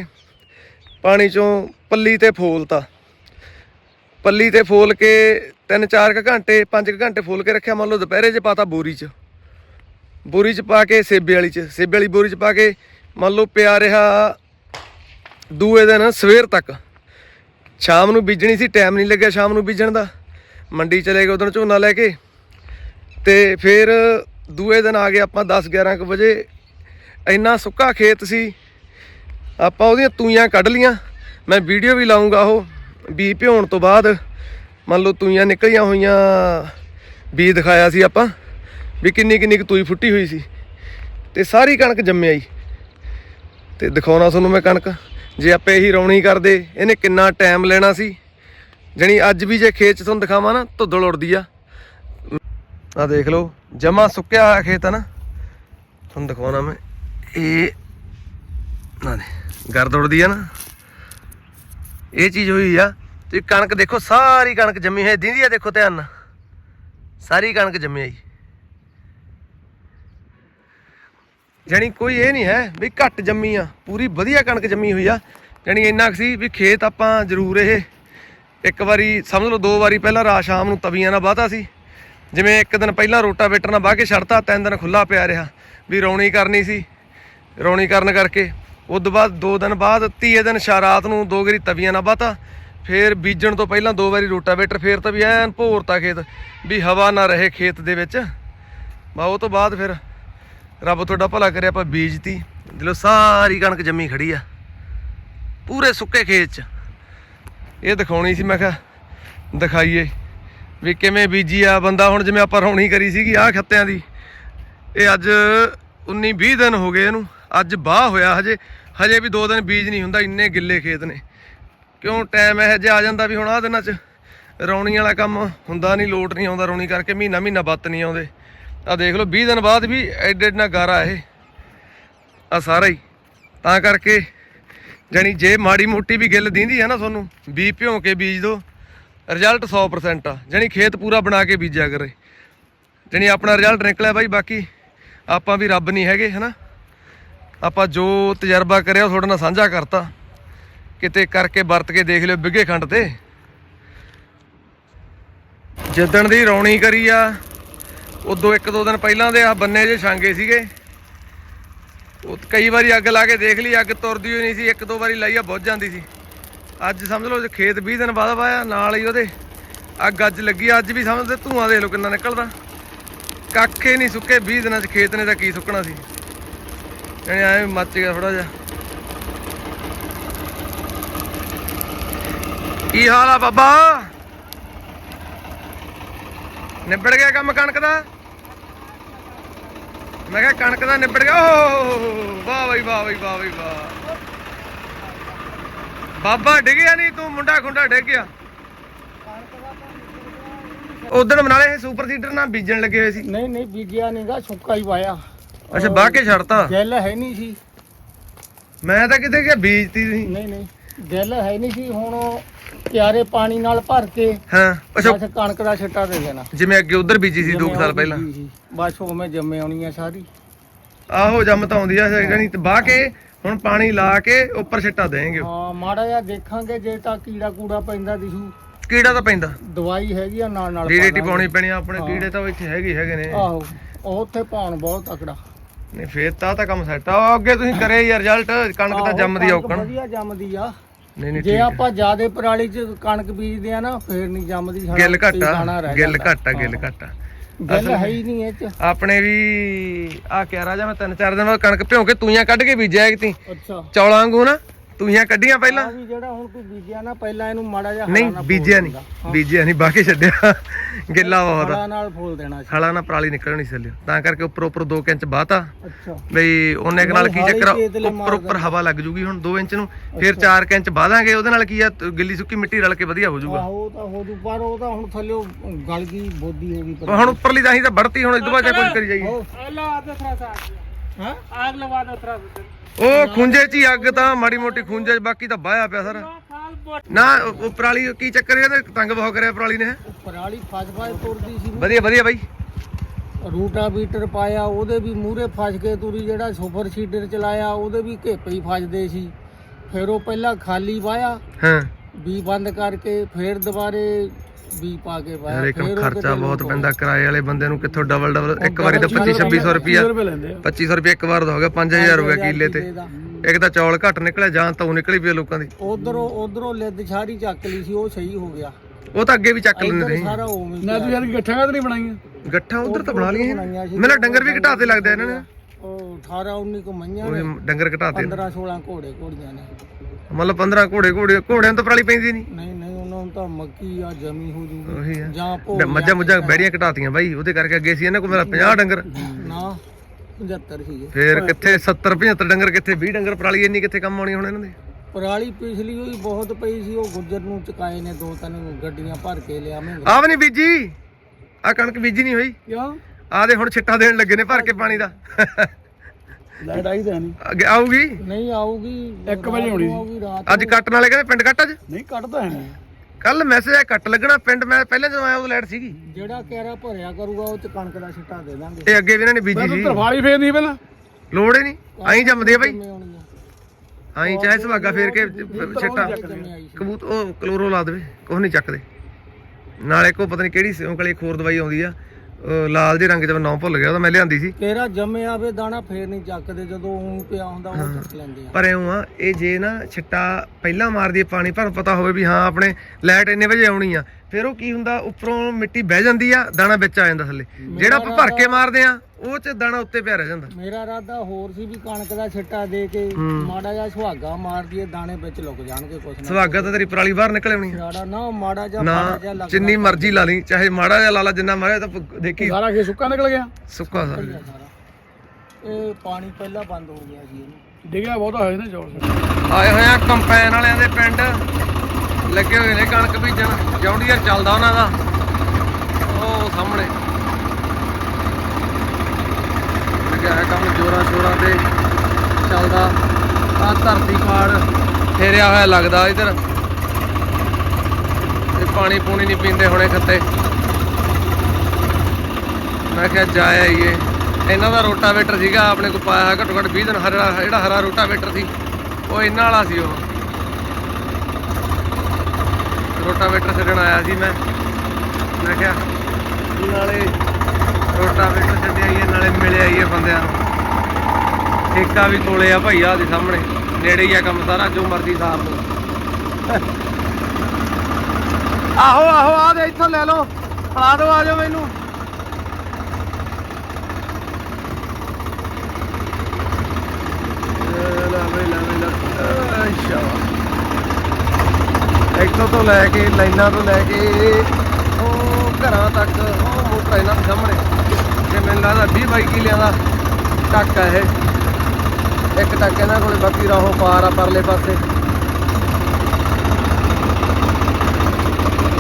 ਪਾਣੀ ਚੋਂ ਪੱਲੀ ਤੇ ਫੋਲਤਾ ਪੱਲੀ ਤੇ ਫੋਲ ਕੇ 3-4 ਘੰਟੇ, ਪੰਜ 5 ਘੰਟੇ ਫੁੱਲ ਕੇ ਰੱਖਿਆ, ਮੰਨ ਲਓ ਦੁਪਹਿਰੇ 'ਚ ਪਾਤਾ ਬੋਰੀ 'ਚ। ਬੋਰੀ 'ਚ ਪਾ ਕੇ ਸੇਬੇ ਵਾਲੀ 'ਚ। ਸੇਬੇ ਵਾਲੀ ਬੋਰੀ 'ਚ ਪਾ ਕੇ, ਮੰਨ ਲਓ ਪਿਆ ਰਿਹਾ ਦੂਏ ਦਿਨ ਸਵੇਰ ਤੱਕ। ਸ਼ਾਮ ਨੂੰ ਬੀਜਣੀ ਸੀ, ਟਾਈਮ ਨਹੀਂ ਲੱਗਿਆ ਸ਼ਾਮ ਨੂੰ ਬੀਜਣ ਦਾ। ਮੰਡੀ ਚਲੇ ਗਏ, ਉਦੋਂ ਝੋਨਾ ਲੈ ਕੇ। ਤੇ ਫਿਰ ਦੂਏ ਦਿਨ ਆ ਗਏ ਆਪਾਂ 10 11 ਕੁ ਵਜੇ। ਇੰਨਾ ਸੁੱਕਾ ਖੇਤ ਸੀ। ਆਪਾਂ ਉਹਦੀਆਂ ਤੂਈਆਂ ਕੱਢ ਲੀਆਂ। ਮੈਂ ਵੀਡੀਓ ਵੀ ਲਾਉਂਗਾ ਉਹ, ਬੀ ਭਿਉਣ ਤੋਂ ਬਾਅਦ। ਮੰਨ ਲਓ ਤੂਈਆਂ ਨਿਕਲੀਆਂ ਹੋਈਆਂ ਬੀ ਦਿਖਾਇਆ ਸੀ ਆਪਾਂ, ਵੀ ਕਿੰਨੀ ਕਿੰਨੀ ਕੁ ਤੂਈ ਫੁੱਟੀ ਹੋਈ ਸੀ। ਤੇ ਸਾਰੀ ਕਣਕ ਜੰਮਿਆ ਆਈ ਤੇ ਦਿਖਾਉਣਾ ਤੁਹਾਨੂੰ ਮੈਂ ਕਣਕ। ਜੇ ਆਪੇ ਇਹੀ ਰੌਣੀ ਕਰਦੇ, ਇਹਨੇ ਕਿੰਨਾ ਟਾਈਮ ਲੈਣਾ ਸੀ। ਜਣੀ ਅੱਜ ਵੀ ਜੇ ਖੇਤ 'ਚ ਤੁਹਾਨੂੰ ਦਿਖਾਵਾਂ ਨਾ, ਧੁੱਦਲ ਉੜਦੀ ਆ। ਆ ਦੇਖ ਲਓ, ਜਮਾ ਸੁੱਕਿਆ ਹੋਇਆ ਖੇਤ ਆ ਨਾ। ਤੁਹਾਨੂੰ ਦਿਖਾਉਣਾ ਮੈਂ, ਇਹ ਨਾ ਦੇ ਗਰਦ ਉੜਦੀ ਆ ਨਾ। ਇਹ ਚੀਜ਼ ਹੋਈ ਆ ਤੇ ਕਣਕ ਦੇਖੋ, ਸਾਰੀ ਕਣਕ ਜੰਮੀ ਹੋਈ ਦਿੰਦੀ ਆ ਦੇਖੋ ਧਿਆਨ ਨਾਲ। ਸਾਰੀ ਕਣਕ ਜੰਮੀ ਆਈ ਜਾਣੀ ਕੋਈ ਇਹ ਨਹੀਂ ਹੈ ਵੀ ਘੱਟ ਜੰਮੀ ਆ, ਪੂਰੀ ਵਧੀਆ ਕਣਕ ਜੰਮੀ ਹੋਈ ਆ। ਜਾਣੀ ਇੰਨਾ ਕੁ ਸੀ ਵੀ ਖੇਤ ਆਪਾਂ ਜ਼ਰੂਰ ਇਹ ਇੱਕ ਵਾਰੀ ਸਮਝ ਲਓ, ਦੋ ਵਾਰੀ ਪਹਿਲਾਂ ਰਾਤ ਸ਼ਾਮ ਨੂੰ ਤਵੀਆਂ ਨਾਲ ਵਾਹਤਾ ਸੀ। ਜਿਵੇਂ ਇੱਕ ਦਿਨ ਪਹਿਲਾਂ ਰੋਟਾਵੇਟਰ ਨਾਲ ਵਾਹ ਕੇ ਛੱਡਤਾ, ਤਿੰਨ ਦਿਨ ਖੁੱਲਾ ਪਿਆ ਰਿਹਾ, ਵੀ ਰੌਣੀ ਕਰਨੀ ਸੀ। ਰੌਣੀ ਕਰਨ ਕਰਕੇ ਉਸ ਤੋਂ ਬਾਅਦ ਦੋ ਦਿਨ ਬਾਅਦ, ਤੀਏ ਦਿਨ ਸ਼ਾ ਰਾਤ ਨੂੰ ਦੋ ਵਾਰੀ ਤਵੀਆਂ ਨਾਲ ਵਾਹਤਾ। ਫੇਰ ਬੀਜਣ ਤੋਂ ਪਹਿਲਾਂ ਦੋ ਵਾਰੀ ਰੋਟਾਵੇਟਰ, ਫੇਰ ਤਾਂ ਵੀ ਐਨ ਭੋਰਤਾ ਖੇਤ, ਵੀ ਹਵਾ ਨਾ ਰਹੇ ਖੇਤ ਦੇ ਵਿੱਚ। ਬਾ, ਉਹ ਤੋਂ ਬਾਅਦ ਫਿਰ ਰੱਬ ਤੁਹਾਡਾ ਭਲਾ ਕਰੇ, ਆਪਾਂ ਬੀਜਤੀ। ਦਿਲੋ ਸਾਰੀ ਕਣਕ ਜੰਮੀ ਖੜੀ ਆ। ਪੂਰੇ ਸੁੱਕੇ ਖੇਤ 'ਚ। ਇਹ ਦਿਖਾਉਣੀ ਸੀ, ਮੈਂ ਕਿਹਾ, ਦਿਖਾਈਏ ਵੀ ਕਿਵੇਂ ਬੀਜੀ ਆ ਬੰਦਾ। ਹੁਣ ਜਿਵੇਂ ਆਪਾਂ ਰੌਣੀ ਕਰੀ ਸੀਗੀ ਆਹ ਖੱਤਿਆਂ ਦੀ, ਇਹ ਅੱਜ 19 20 ਦਿਨ ਹੋ ਗਏ ਇਹਨੂੰ। ਅੱਜ ਬਾਹ ਹੋਇਆ ਹਜੇ। ਹਜੇ ਵੀ 2 ਦਿਨ ਬੀਜ ਨਹੀਂ ਹੁੰਦਾ, ਇੰਨੇ ਗਿੱਲੇ ਖੇਤ ਨੇ। ਕਿਉਂ ਟਾਈਮ ਇਹ ਜਿਹਾ ਆ ਜਾਂਦਾ ਵੀ ਹੁਣ ਆਹ ਦਿਨਾਂ 'ਚ ਰੌਣੀ ਵਾਲਾ ਕੰਮ ਹੁੰਦਾ ਨਹੀਂ, ਲੋਟ ਨਹੀਂ ਆਉਂਦਾ ਰੌਣੀ ਕਰਕੇ, ਮਹੀਨਾ ਮਹੀਨਾ ਬੱਤ ਨਹੀਂ ਆਉਂਦੇ। ਆ ਦੇਖ ਲਓ 20 ਦਿਨ ਬਾਅਦ ਵੀ ਐਡੇ ਐਡਾ ਗਾਰਾ ਇਹ। ਆ ਸਾਰਾ ਹੀ। ਤਾਂ ਕਰਕੇ ਜਾਣੀ ਜੇ ਮਾੜੀ ਮੋਟੀ ਵੀ ਗਿੱਲ ਦਿੰਦੀ ਹੈ ਨਾ ਤੁਹਾਨੂੰ ਬੀ ਭਿਉਂ ਕੇ ਬੀਜ ਦਿਓ ਰਿਜ਼ਲਟ 100% ਆ। ਜਾਣੀ ਖੇਤ ਪੂਰਾ ਬਣਾ ਕੇ ਬੀਜਿਆ ਕਰੇ। ਜਾਣੀ ਆਪਣਾ ਰਿਜ਼ਲਟ ਨਿਕਲਿਆ ਬਾਈ, ਬਾਕੀ ਆਪਾਂ ਵੀ ਰੱਬ ਨਹੀਂ ਹੈਗੇ, ਹਨਾ? ਆਪਾਂ ਜੋ ਤਜਰਬਾ ਕਰਿਆ ਉਹ ਤੁਹਾਡੇ ਨਾਲ ਸਾਂਝਾ ਕਰਤਾ। ਕਿਤੇ ਕਰਕੇ ਵਰਤ ਕੇ ਦੇਖ ਲਿਓ ਬਿੱਗੇ ਖੰਡ ਤੇ। ਜਿੱਦਣ ਦੀ ਰੌਣੀ ਕਰੀ ਆ, ਉਦੋਂ ਇੱਕ ਦੋ ਦਿਨ ਪਹਿਲਾਂ ਦੇ ਆ ਬੰਨੇ ਜੇ ਛਾਂਗੇ ਸੀਗੇ। ਉਹ ਕਈ ਵਾਰੀ ਅੱਗ ਲਾ ਕੇ ਦੇਖ ਲਈ, ਅੱਗ ਤੁਰਦੀ ਹੋਈ ਨਹੀਂ ਸੀ, ਇੱਕ ਦੋ ਵਾਰੀ ਲਾਈ ਆ, ਬੁੱਝ ਜਾਂਦੀ ਸੀ। ਅੱਜ ਸਮਝ ਲਓ ਖੇਤ 20 ਦਿਨ ਬਾਅਦ ਵਾਇਆ, ਨਾਲ ਹੀ ਉਹਦੇ ਅੱਗ ਅੱਜ ਲੱਗੀ ਅੱਜ ਵੀ ਸਮਝਦੇ ਧੂਆਂ ਦੇਖ ਲਓ ਕਿੰਨਾ ਨਿਕਲਦਾ। ਕੱਖੇ ਨਹੀਂ ਸੁੱਕੇ 20 ਦਿਨਾਂ 'ਚ ਖੇਤ ਨੇ ਤਾਂ ਕੀ ਸੁੱਕਣਾ ਸੀ। ਜਾਣੀ ਐਵੇਂ ਮੱਚ ਗਿਆ ਥੋੜਾ ਜਿਹਾ। ਕੀ ਹਾਲ ਆ ਬਾਬਾ? ਨਿਬੜ ਗਿਆ ਕੰਮ ਕਣਕ ਦਾ? ਮੈਂ ਕਿਹਾ ਕਣਕ ਦਾ ਨਿਬੜ ਗਿਆ। ਓਹ ਵਾਹ ਬਈ ਵਾਹ ਬਈ ਵਾਹ ਬਈ ਵਾਹ। ਬਾਬਾ ਡਿੱਗਿਆ ਨਹੀਂ ਤੂੰ ਮੁੰਡਾ ਖੁੰਡਾ ਡਿੱਗ ਗਿਆ। ਉਦੋਂ ਬਨਾਲੇ ਇਹ ਸੁਪਰ ਸੀਡਰ ਨਾਲ ਬੀਜਣ ਲੱਗੇ ਹੋਏ ਸੀ। ਨਹੀਂ ਨਹੀਂ ਬੀਜਿਆ ਨਹੀਂਗਾ ਸੁੱਕਾ ਹੀ ਵਾਇਆ ਅੱਛਾ ਬਾਹ ਕੇ ਛੱਡਤਾ? ਗੱਲ ਹੈ ਨਹੀਂ ਸੀ। ਮੈਂ ਤਾਂ ਕਿਤੇ ਗਿਆ ਬੀਜਤੀ ਤੁਸੀਂ। ਨਹੀਂ ਨਹੀਂ। ਗੱਲ ਹੈ ਨਹੀਂ ਸੀ ਹੁਣ ਪਿਆਰੇ ਪਾਣੀ ਨਾਲ ਭਰ ਕੇ ਹਾਂ ਅੱਛਾ। ਬਸ ਕਣਕ ਦਾ ਛਿੱਟਾ ਦੇ ਦੇਣਾ। ਜਿਵੇਂ ਅੱਗੇ ਉਧਰ ਬੀਜੀ ਸੀ 2 ਜਿਵੇਂ ਸਾਲ ਪਹਿਲਾਂ। ਬਸ ਉਵੇਂ ਜੰਮੇ ਆਉਣੀ ਆ ਸਾਰੀ। ਆਹੋ ਜੰਮ ਤਾਂ ਆਉਂਦੀ ਆ ਤੇ ਬਾਹ ਕੇ ਹੁਣ ਪਾਣੀ ਲਾ ਕੇ ਉੱਪਰ ਛਿੱਟਾ ਦੇਣਗੇ। ਹਾਂ ਮਾੜਾ ਜਿਹਾ ਦੇਖਾਂਗੇ ਜੇ ਤਾਂ ਕੀੜਾ ਕੂੜਾ ਪੈਂਦਾ ਦਿਸੂ। ਕੀੜਾ ਤਾਂ ਪੈਂਦਾ। ਦਵਾਈ ਹੈਗੀ ਆ ਨਾਲ ਨਾਲ ਡੀਡੀਟੀ ਪਾ ਪਾਉਣੀ ਪੈਣੀ ਆ, ਆਪਣੇ ਹਾਂ। ਕੀੜੇ ਤਾਂ ਇੱਥੇ ਹੈਗੇ ਹੀ ਹੈਗੇ ਨੇ। ਆਹੋ ਉਹ ਉੱਥੇ ਪਾਉਣ ਬਹੁਤ ਤਕੜਾ। ਨਹੀਂ ਫੇਰ ਤਾਂ ਤਾਂ ਕੰਮ ਸੈੱਟ ਆ। ਅੱਗੇ ਤੁਸੀਂ ਕਰੇ ਯਾਰ ਰਿਜ਼ਲਟ ਕਣਕ ਤਾਂ ਆਹੋ, ਜੰਮਦੀ ਕਣਕ ਔਕਣ ਵਧੀਆ ਜੰਮਦੀ ਆ। ਨਹੀਂ ਨਹੀਂ ਜੇ ਠੀਕ। ਆਪਾਂ ਜਿਆਦੇ ਪਰਾਲੀ ਚ ਕਣਕ ਬੀਜਦੇ ਆ ਨਾ ਫੇਰ ਨਹੀਂ ਜੰਮਦੀ ਸਾਡਾ ਗਿੱਲ ਦਾਣਾ ਆ ਰਹਿ ਗਿੱਲ ਜਾਂਦਾ। ਘੱਟ ਗਿੱਲ ਹਾਂ। ਘੱਟ ਗਿੱਲ ਹੈ ਹੀ ਨਹੀਂ ਇਹ ਚ ਆਪਣੇ ਵੀ ਆ ਕਿਆ ਰਾਜਾ ਮੈਂ ਤਿੰਨ ਚਾਰ ਦਿਨ ਬਾਅਦ ਕਣਕ ਭਿਉਂ ਕੇ ਤੂਈਆਂ ਕੱਢ ਕੇ ਬੀਜਿਆ ਕਿਤੀ ਅੱਛਾ ਚੌਲਾਂ ਵਾਂਗੂ ਨਾ ਤੂਈਆਂ ਕੱਢੀਆਂ ਪਹਿਲਾਂ? ਆ ਵੀ ਜਿਹੜਾ ਹੁਣ ਤੂੰ ਬੀਜਿਆ ਨਾ ਪਹਿਲਾਂ ਇਹਨੂੰ ਮਾੜਾ ਜਿਹਾ ਨਹੀਂ ਹਲਾ ਬੀਜਿਆ ਨਹੀਂ। ਹਾਂ, ਬੀਜਿਆ ਨਹੀਂ ਬਾਕੀ ਛੱਡਿਆ। ਗਿੱਲਾ ਬਹੁਤ ਆ। ਹਲਾ ਨਾਲ ਫੋਲ ਦੇਣਾ ਸੀ। ਹਲਾ ਨਾਲ ਪਰਾਲੀ ਨਿਕਲਣੀ ਸੀ ਲਿਓ ਤਾਂ ਕਰਕੇ ਉੱਪਰ ਉੱਪਰ 2 ਇੰਚ ਬਾਤਾ ਅੱਛਾ। ਬਈ ਉਹਨੇ ਨਾਲ ਕੀ ਹਾਲੇ ਚੱਕਰ ਆ, ਹੀ ਉੱਪਰ ਉੱਪਰ ਹਵਾ ਲੱਗ ਜੂਗੀ ਹੁਣ 2 ਇੰਚ ਨੂੰ। ਫਿਰ 4 ਇੰਚ ਬਾਦਾਂਗੇ ਉਹਦੇ ਨਾਲ ਕੀ ਆ? ਤ- ਗਿੱਲੀ ਸੁੱਕੀ ਮਿੱਟੀ ਰਲ ਕੇ ਵਧੀਆ ਹੋ ਜਾਊਗਾ ਆਹੋ ਉਹ ਤਾਂ ਹੋ ਜੂ ਪਰ ਉਹ ਤਾਂ ਹੁਣ ਥੱਲੇ ਗਲ ਗਈ ਬੋਦੀ ਹੋ ਗਈ ਪਰ ਹੁਣ ਉੱਪਰਲੀ ਤਾਂ ਅਸੀਂ ਤਾਂ ਵੜਤੀ ਹੁਣ ਇਦੋਂ ਬਾਅਦ ਜਾਂ ਕੁਝ ਕਰੀ ਜਾਈਏ। ਉਹ ਖੁੰਝੇ 'ਚ ਅੱਗ ਤਾਂ ਮਾੜੀ ਮੋਟੀ ਖੁੰਝੇ ਬਾਕੀ ਤਾਂ ਬਾਇਆ ਪਿਆ ਸਰ। ਨਾ ਉਹ ਪਰਾਲੀ ਕੀ ਚੱਕਰ ਇਹਦਾ ਤੰਗ ਬਹੁ ਕਰਿਆ ਪਰਾਲੀ ਨੇ ਪਰਾਲੀ ਫਸ ਫਸ ਤੁਰਦੀ ਸੀ। ਵਧੀਆ ਵਧੀਆ ਬਾਈ। ਰੂਟਾ ਬੀਟਰ ਪਾਇਆ ਉਹਦੇ ਵੀ ਮੂਹਰੇ ਫਸ ਕੇ ਤੁਰੀ ਜਿਹੜਾ ਸੁਪਰ ਸੀਡਰ ਚਲਾਇਆ ਉਹਦੇ ਵੀ ਘੇਪ ਹੀ ਫਸਦੇ ਸੀ। ਫਿਰ ਉਹ ਪਹਿਲਾਂ ਖਾਲੀ ਵਾਇਆ ਹਾਂ। ਵੀ ਬੰਦ ਕਰਕੇ ਫਿਰ ਦੁਬਾਰੇ ਵੀ ਪਾ ਕੇ ਪਾਇਆ ਯਾਰ ਇੱਕ ਫਿਰ ਉਹ ਖਰਚਾ ਕਿਤੇ ਬਹੁਤ ਪੈਂਦਾ ਕਿਰਾਏ ਵਾਲੇ ਬੰਦੇ ਨੂੰ ਕਿੱਥੋਂ ਡਬਲ ਡਬਲ ਇੱਕ ਵਾਰੀ ਤਾਂ 25 2600 ਰੁਪਿਆ ਰੁਪਏ ਲੈਂਦੇ ਆ। 2500 ਰੁਪਏ ਇੱਕ ਵਾਰ ਦਾ ਹੋ ਗਿਆ 5000 ਰੁਪਏ ਕਿੱਲੇ ਤੇ। ਇੱਕ ਤਾਂ ਚੌਲ ਘੱਟ ਨਿਕਲਿਆ ਜਾਂ ਤਾਂ ਉਹ ਨਿਕਲੀ ਪਈ ਆ ਲੋਕਾਂ ਦੀ। ਉਧਰੋਂ ਉਧਰੋਂ ਲਿੱਦ ਛਾੜੀ ਚੱਕ ਲਈ ਸੀ ਉਹ ਸਹੀ ਹੋ ਗਿਆ। ਉਹ ਤਾਂ ਅੱਗੇ ਵੀ ਚੱਕ ਲੈਂਦੇ ਇੱਧਰ ਸੀ। ਸਾਰਾ ਉਵੇਂ ਹੀ ਨਾ ਤੂੰ ਯਾਰ ਗੱਠਾਂ ਕਾਹਦੇ ਨਹੀਂ ਬਣਾਈਆਂ। ਗੱਠਾਂ ਉਧਰ ਤਾਂ ਬਣਾ ਲਈਆਂ ਬਣਾਈਆਂ ਸੀ। ਮੇਰਾ ਡੰਗਰ ਵੀ ਘਟਾਤੇ ਲੱਗਦਾ ਇਹਨਾਂ ਨੇ। ਉਹ 18 19 ਕੁ ਮਈਆਂ ਉਹ ਨੇ। ਡੰਗਰ ਘਟਾਤੇ 15 16 ਘੋੜੇ ਘੋੜੀਆਂ ਨੇ। ਮਤਲਬ 15 ਘੋੜੇ ਘੋੜੇ ਘੋੜਿਆਂ ਤੋਂ ਪਰਾਲੀ ਪੈਂਦੀ ਨਹੀਂ। ਨਹੀਂ ਤਾਂ ਮੱਕੀ ਆ ਜਮੀ ਹੋ ਜੂਗੀ। ਉਹੀ ਆ। ਜਾਂ ਭੋ ਡ- ਮੱਝਾਂ ਮੁੱਝਾਂ ਬੈੜੀਆਂ ਘਟਾਤੀਆਂ ਬਾਈ ਉਹਦੇ ਕਰਕੇ ਅੱਗੇ ਸੀ ਇਹਨਾਂ ਕੋਲ ਮੇਰਾ 50 ਡੰਗਰ। ਨਾ 75 ਸੀਗੇ ਫੇਰ ਕਿੱਥੇ 70 75 ਡੰਗਰ ਕਿੱਥੇ 20 ਡੰਗਰ ਪਰਾਲੀ ਇੰਨੀ ਕਿੱਥੇ ਕੰਮ ਆਉਣੀ ਹੁਣ ਇਹਨਾਂ ਦੇ? ਪਰਾਲੀ ਪਿਛਲੀ ਹੋਈ ਬਹੁਤ ਪਈ ਸੀ ਉਹ ਗੁੱਜਰ ਨੂੰ ਚੁਕਾਏ ਨੇ ਦੋ ਤਿੰਨ ਗੱਡੀਆਂ ਭਰ ਕੇ ਲਿਆਵਾਂਗੇ ਆਹ ਵੀ ਨਹੀਂ ਬੀਜੀ। ਆ ਕਣਕ ਬੀਜੀ ਨਹੀਂ ਹੋਈ। ਕਿਉਂ? ਆਹ ਦੇ ਹੁਣ ਛਿੱਟਾ ਦੇਣ ਲੱਗੇ ਨੇ ਭਰ ਕੇ ਪਾਣੀ ਦਾ। ਲਾਈਟ ਆਈ ਤਾਂ ਨਹੀਂ। ਅੱਗੇ ਆਊਗੀ? ਨਹੀਂ ਆਊਗੀ ਇੱਕ ਵਜੇ ਆਉਣੀ ਸੀ। ਆਊਗੀ ਰਾਤ ਅੱਜ ਕੱਟਣ ਵਾਲੇ ਕਹਿੰਦੇ ਪਿੰਡ ਕੱਟ ਅੱਜ? ਨਹੀਂ ਕੱਢਦਾ ਹੈ ਨਹੀਂ। ਕੱਲ ਮੈਸੇਜ ਆ ਕੱਟ ਲੱਗਣਾ ਪਿੰਡ ਮੈਂ ਪਹਿਲਾਂ ਜਦੋਂ ਆਇਆ ਉਦੋਂ ਲਾਈਟ ਸੀਗੀ। ਜਿਹੜਾ ਕੈਰਾ ਭਰਿਆ ਕਰੂਗਾ ਉਹ ਚ ਕਣਕ ਦਾ ਛਿੱਟਾ ਦੇ ਦਾਂਗੇ। ਤੇ ਅੱਗੇ ਵੀ ਇਹਨਾਂ ਨੇ ਬੀਜੀ ਸੀ। ਤਰਫਾਲੀ ਫੇਰਨੀ ਪਹਿਲਾਂ। ਲੋੜ ਹੀ ਨਹੀਂ। ਆਈ ਜੰਮਦੇ ਆ ਬਾਈ। ਆਈ ਚਾਹੇ ਸੁਹਾਗਾ ਫੇਰ ਕੇ ਛਿੱਟਾ। ਕਬੂਤ ਉਹ ਕਲੋਰੋ ਲਾ ਦੇਵੇ। ਕੁਛ ਨਹੀਂ ਚੱਕਦੇ। ਨਾਲੇ ਕੋ ਪਤਾ ਨਹੀਂ ਕਿਹੜੀ ਸਿਉਂ ਕਲੀ ਖੋਰ ਦਵਾਈ ਆਉਂਦੀ ਆ। ਉਹ ਲਾਲ ਜਿਹੇ ਰੰਗ ਚ ਨਾਂ ਭੁੱਲ ਗਿਆ ਉਹ ਤਾਂ ਮੈਂ ਲਿਆਂਦੀ ਸੀ। ਕੈਰਾ ਜੰਮੇ ਆਵੇ ਦਾਣਾ ਫੇਰ ਨਹੀਂ ਚੱਕਦੇ ਜਦੋਂ ਉਹ ਪਿਆ ਹੁੰਦਾ ਉਹ ਚੱਕ ਲੈਂਦੇ ਆ। ਪਰ ਇਉਂ ਆ ਇਹ ਜੇ ਨਾ ਛਿੱਟਾ ਪਹਿਲਾਂ ਮਾਰਦੀ ਹੈ ਪਾਣੀ ਪਰ ਪਤਾ ਹੋਵੇ ਵੀ ਹਾਂ ਆਪਣੇ ਲਾਈਟ ਇੰਨੇ ਵਜੇ ਆਉਣੀ ਆ ਫਿਰ ਉਹ ਕੀ ਹੁੰਦਾ ਉੱਪਰੋਂ ਮਿੱਟੀ ਬਹਿ ਜਾਂਦੀ ਆ ਦਾਣਾ ਵਿੱਚ ਆ ਜਾਂਦਾ ਥੱਲੇ। ਜਿਹੜਾ ਆਪਾਂ ਭਰ ਕੇ ਮਾਰਦੇ ਆ ਉਹ ਚ ਦਾਣਾ ਉੱਤੇ ਪਿਆ ਰਹਿ ਜਾਂਦਾ। ਮੇਰਾ ਇਰਾਦਾ ਹੋਰ ਸੀ ਵੀ ਕਣਕ ਦਾ ਛਿੱਟਾ ਦੇ ਕੇ ਮਾੜਾ ਜਿਹਾ ਸੁਹਾਗਾ ਮਾਰ ਦਈਏ ਦਾਣੇ ਵਿੱਚ ਲੁਕ ਜਾਣਗੇ ਕੁਛ ਨਾ ਸੁਹਾਗਾ ਤਾਂ ਤੇਰੀ ਪਰਾਲੀ ਬਾਹਰ ਨਿਕਲ ਆਉਣੀ ਆ। ਸਾਡਾ ਨਾ ਮਾੜਾ ਜਿਹਾ ਮਾੜਾ ਜਿਹਾ ਨਾ ਲੱਗਦਾ ਜਿੰਨੀ ਮਰਜ਼ੀ ਲਾ ਲਈ ਚਾਹੇ ਮਾੜਾ ਜਿਹਾ ਲਾ ਲਾ ਜਿੰਨਾ ਮਾਰਿਆ ਤਾਂ ਦੇਖੀ। ਸਾਰਾ ਖੇ ਸੁੱਕਾ ਨਿਕਲ ਗਿਆ। ਸੁੱਕਾ ਸਾਰਾ। ਇਹ ਪਾਣੀ ਪਹਿਲਾਂ ਬੰਦ ਹੋ ਗਿਆ ਸੀ ਇਹਨੂੰ। ਡਿੱਗਿਆ ਬਹੁਤਾ ਹੋਇਆ ਨਾ ਚੌਲ ਆਏ ਹੋਏ ਆ ਕੰਪੈਨ ਵਾਲਿਆਂ ਦੇ ਪਿੰਡ। ਲੱਗੇ ਹੋਏ ਨੇ ਕਣਕ ਬੀਜਣ। ਜੌਂਡੀਅਰ ਚੱਲਦਾ ਉਹਨਾਂ ਦਾ। ਉਹ ਸਾਹਮਣੇ। ਲੱਗਿਆ ਹੈ ਕੰਮ ਜੋਰਾਂ ਸ਼ੋਰਾਂ ਤੇ ਚੱਲਦਾ। ਆ ਧਰਤੀ ਪਾੜ ਫੇਰਿਆ ਹੋਇਆ ਲੱਗਦਾ ਇਧਰ। ਤੇ ਪਾਣੀ ਪੂਣੀ ਨਹੀਂ ਪੀਂਦੇ ਹੋਣੇ ਖੱਤੇ। ਮੈਂ ਕਿਹਾ ਜਾਇਆ ਆਈਏ। ਇਹਨਾਂ ਦਾ ਰੋਟਾਵੇਟਰ ਸੀਗਾ, ਆਪਣੇ ਕੋਲ ਪਾਇਆ ਹੋਇਆ ਘੱਟੋ ਘੱਟ 20 ਦਿਨ ਹਰਾ ਜਿਹੜਾ ਹਰਾ ਰੋਟਾਵੇਟਰ ਸੀ, ਉਹ ਇਹਨਾਂ ਵਾਲਾ ਸੀ ਉਹ। ਰੋਟਾਵੇਟਰ ਛੱਡਣ ਆਇਆ ਸੀ ਮੈਂ। ਮੈਂ ਕਿਹਾ ਨਾਲੇ ਰੋਟਾਵੇਟਰ ਛੱਡ ਆਈਏ ਨਾਲੇ ਮਿਲ ਆਈਏ ਬੰਦਿਆਂ ਨੂੰ। ਠੇਕਾ ਵੀ ਕੋਲੇ ਆ ਭਾਈ ਆ ਦੇ ਸਾਹਮਣੇ। ਨੇੜੇ ਹੀ ਆ ਕੰਮ ਸਾਰਾ, ਜੋ ਮਰਜ਼ੀ ਸਾਰ ਲਓ ਆਹੋ ਆਹੋ ਆ ਦੇ ਇੱਥੋਂ ਲੈ ਲਓ। ਆ ਦਿਓ, ਆ ਜਾਓ ਮੈਨੂੰ। ਇੱਥੋਂ ਤੋਂ ਲੈ ਕੇ, ਲਾਈਨਾਂ ਤੋਂ ਲੈ ਕੇ, ਉਹ ਘਰਾਂ ਤੱਕ, ਉਹ ਮੋਟਰ ਇਹਨਾਂ ਦੇ ਸਾਹਮਣੇ। ਜੇ ਮੈਨੂੰ ਲੱਗਦਾ 20 ਬਾਈ ਕਿਲਿਆਂ ਦਾ ਟੱਕ ਆ ਇਹ। ਇੱਕ ਟੱਕ ਇਹਨਾਂ ਕੋਲੇ ਬਾਕੀ ਰਾਹੋਂ, ਪਾਰ ਆ ਪਰਲੇ ਪਾਸੇ।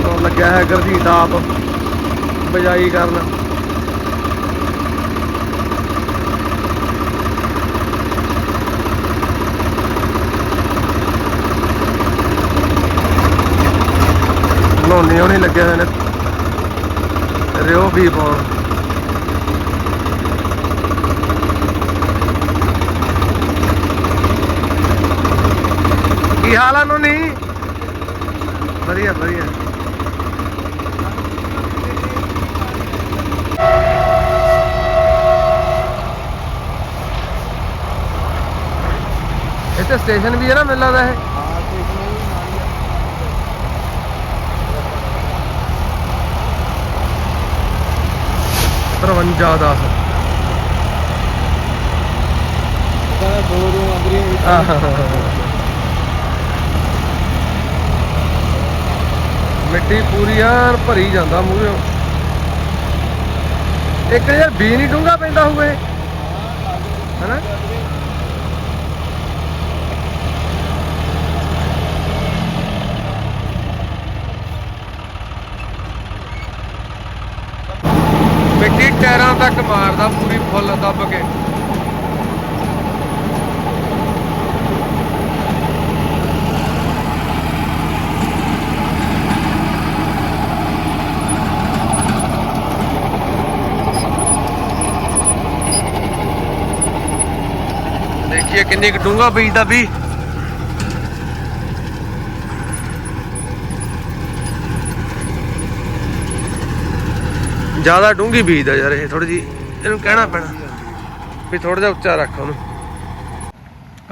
ਉਹ ਲੱਗਿਆ ਹੈ ਗਰਜੀਤ ਆਪ ਬਜਾਈ ਕਰਨ। ਨੋਨੇ ਉਹ ਨਹੀਂ ਲੱਗੇ ਹੋਏ ਨੇ। ਰਿਓ ਵੀ ਪਾਉਣ। ਕੀ ਹਾਲ ਆ ਨੋਨੀ ਵਧੀਆ ਵਧੀਆ। ਇੱਥੇ ਸਟੇਸ਼ਨ ਵੀ ਹੈ ਨਾ ਮੈਨੂੰ ਲੱਗਦਾ ਇਹ। ਤਰਵੰਜਾ ਦਾ ਦੋ ਦੋ ਅੰਦਰੀ ਮਿੱਟੀ ਪੂਰੀ ਐਨ ਭਰੀ ਜਾਂਦਾ ਮੂਹਰੇ। ਇੱਕ ਯਾਰ ਬੀ ਨਹੀਂ ਡੂੰਗਾ ਪੈਂਦਾ ਹੋਊਗਾ ਹੈਨਾ? ਮਿੱਟੀ ਟਾਇਰਾਂ ਤੱਕ ਮਾਰਦਾ ਪੂਰੀ ਫੁੱਲ ਦੱਬ ਕੇ। ਦੇਖੀਏ ਕਿੰਨੀ ਕੁ ਡੂੰਗਾ ਬੀਜਦਾ ਵੀ। ਜ਼ਿਆਦਾ ਡੂੰਗੀ ਬੀਜਦਾ ਯਾਰ ਇਹ ਥੋੜੀ ਜੀ ਇਹਨੂੰ ਕਹਿਣਾ ਪੈਣਾ। ਵੀ ਥੋੜਾ ਜਿਹਾ ਉੱਚਾ ਰੱਖ ਉਹਨੂੰ।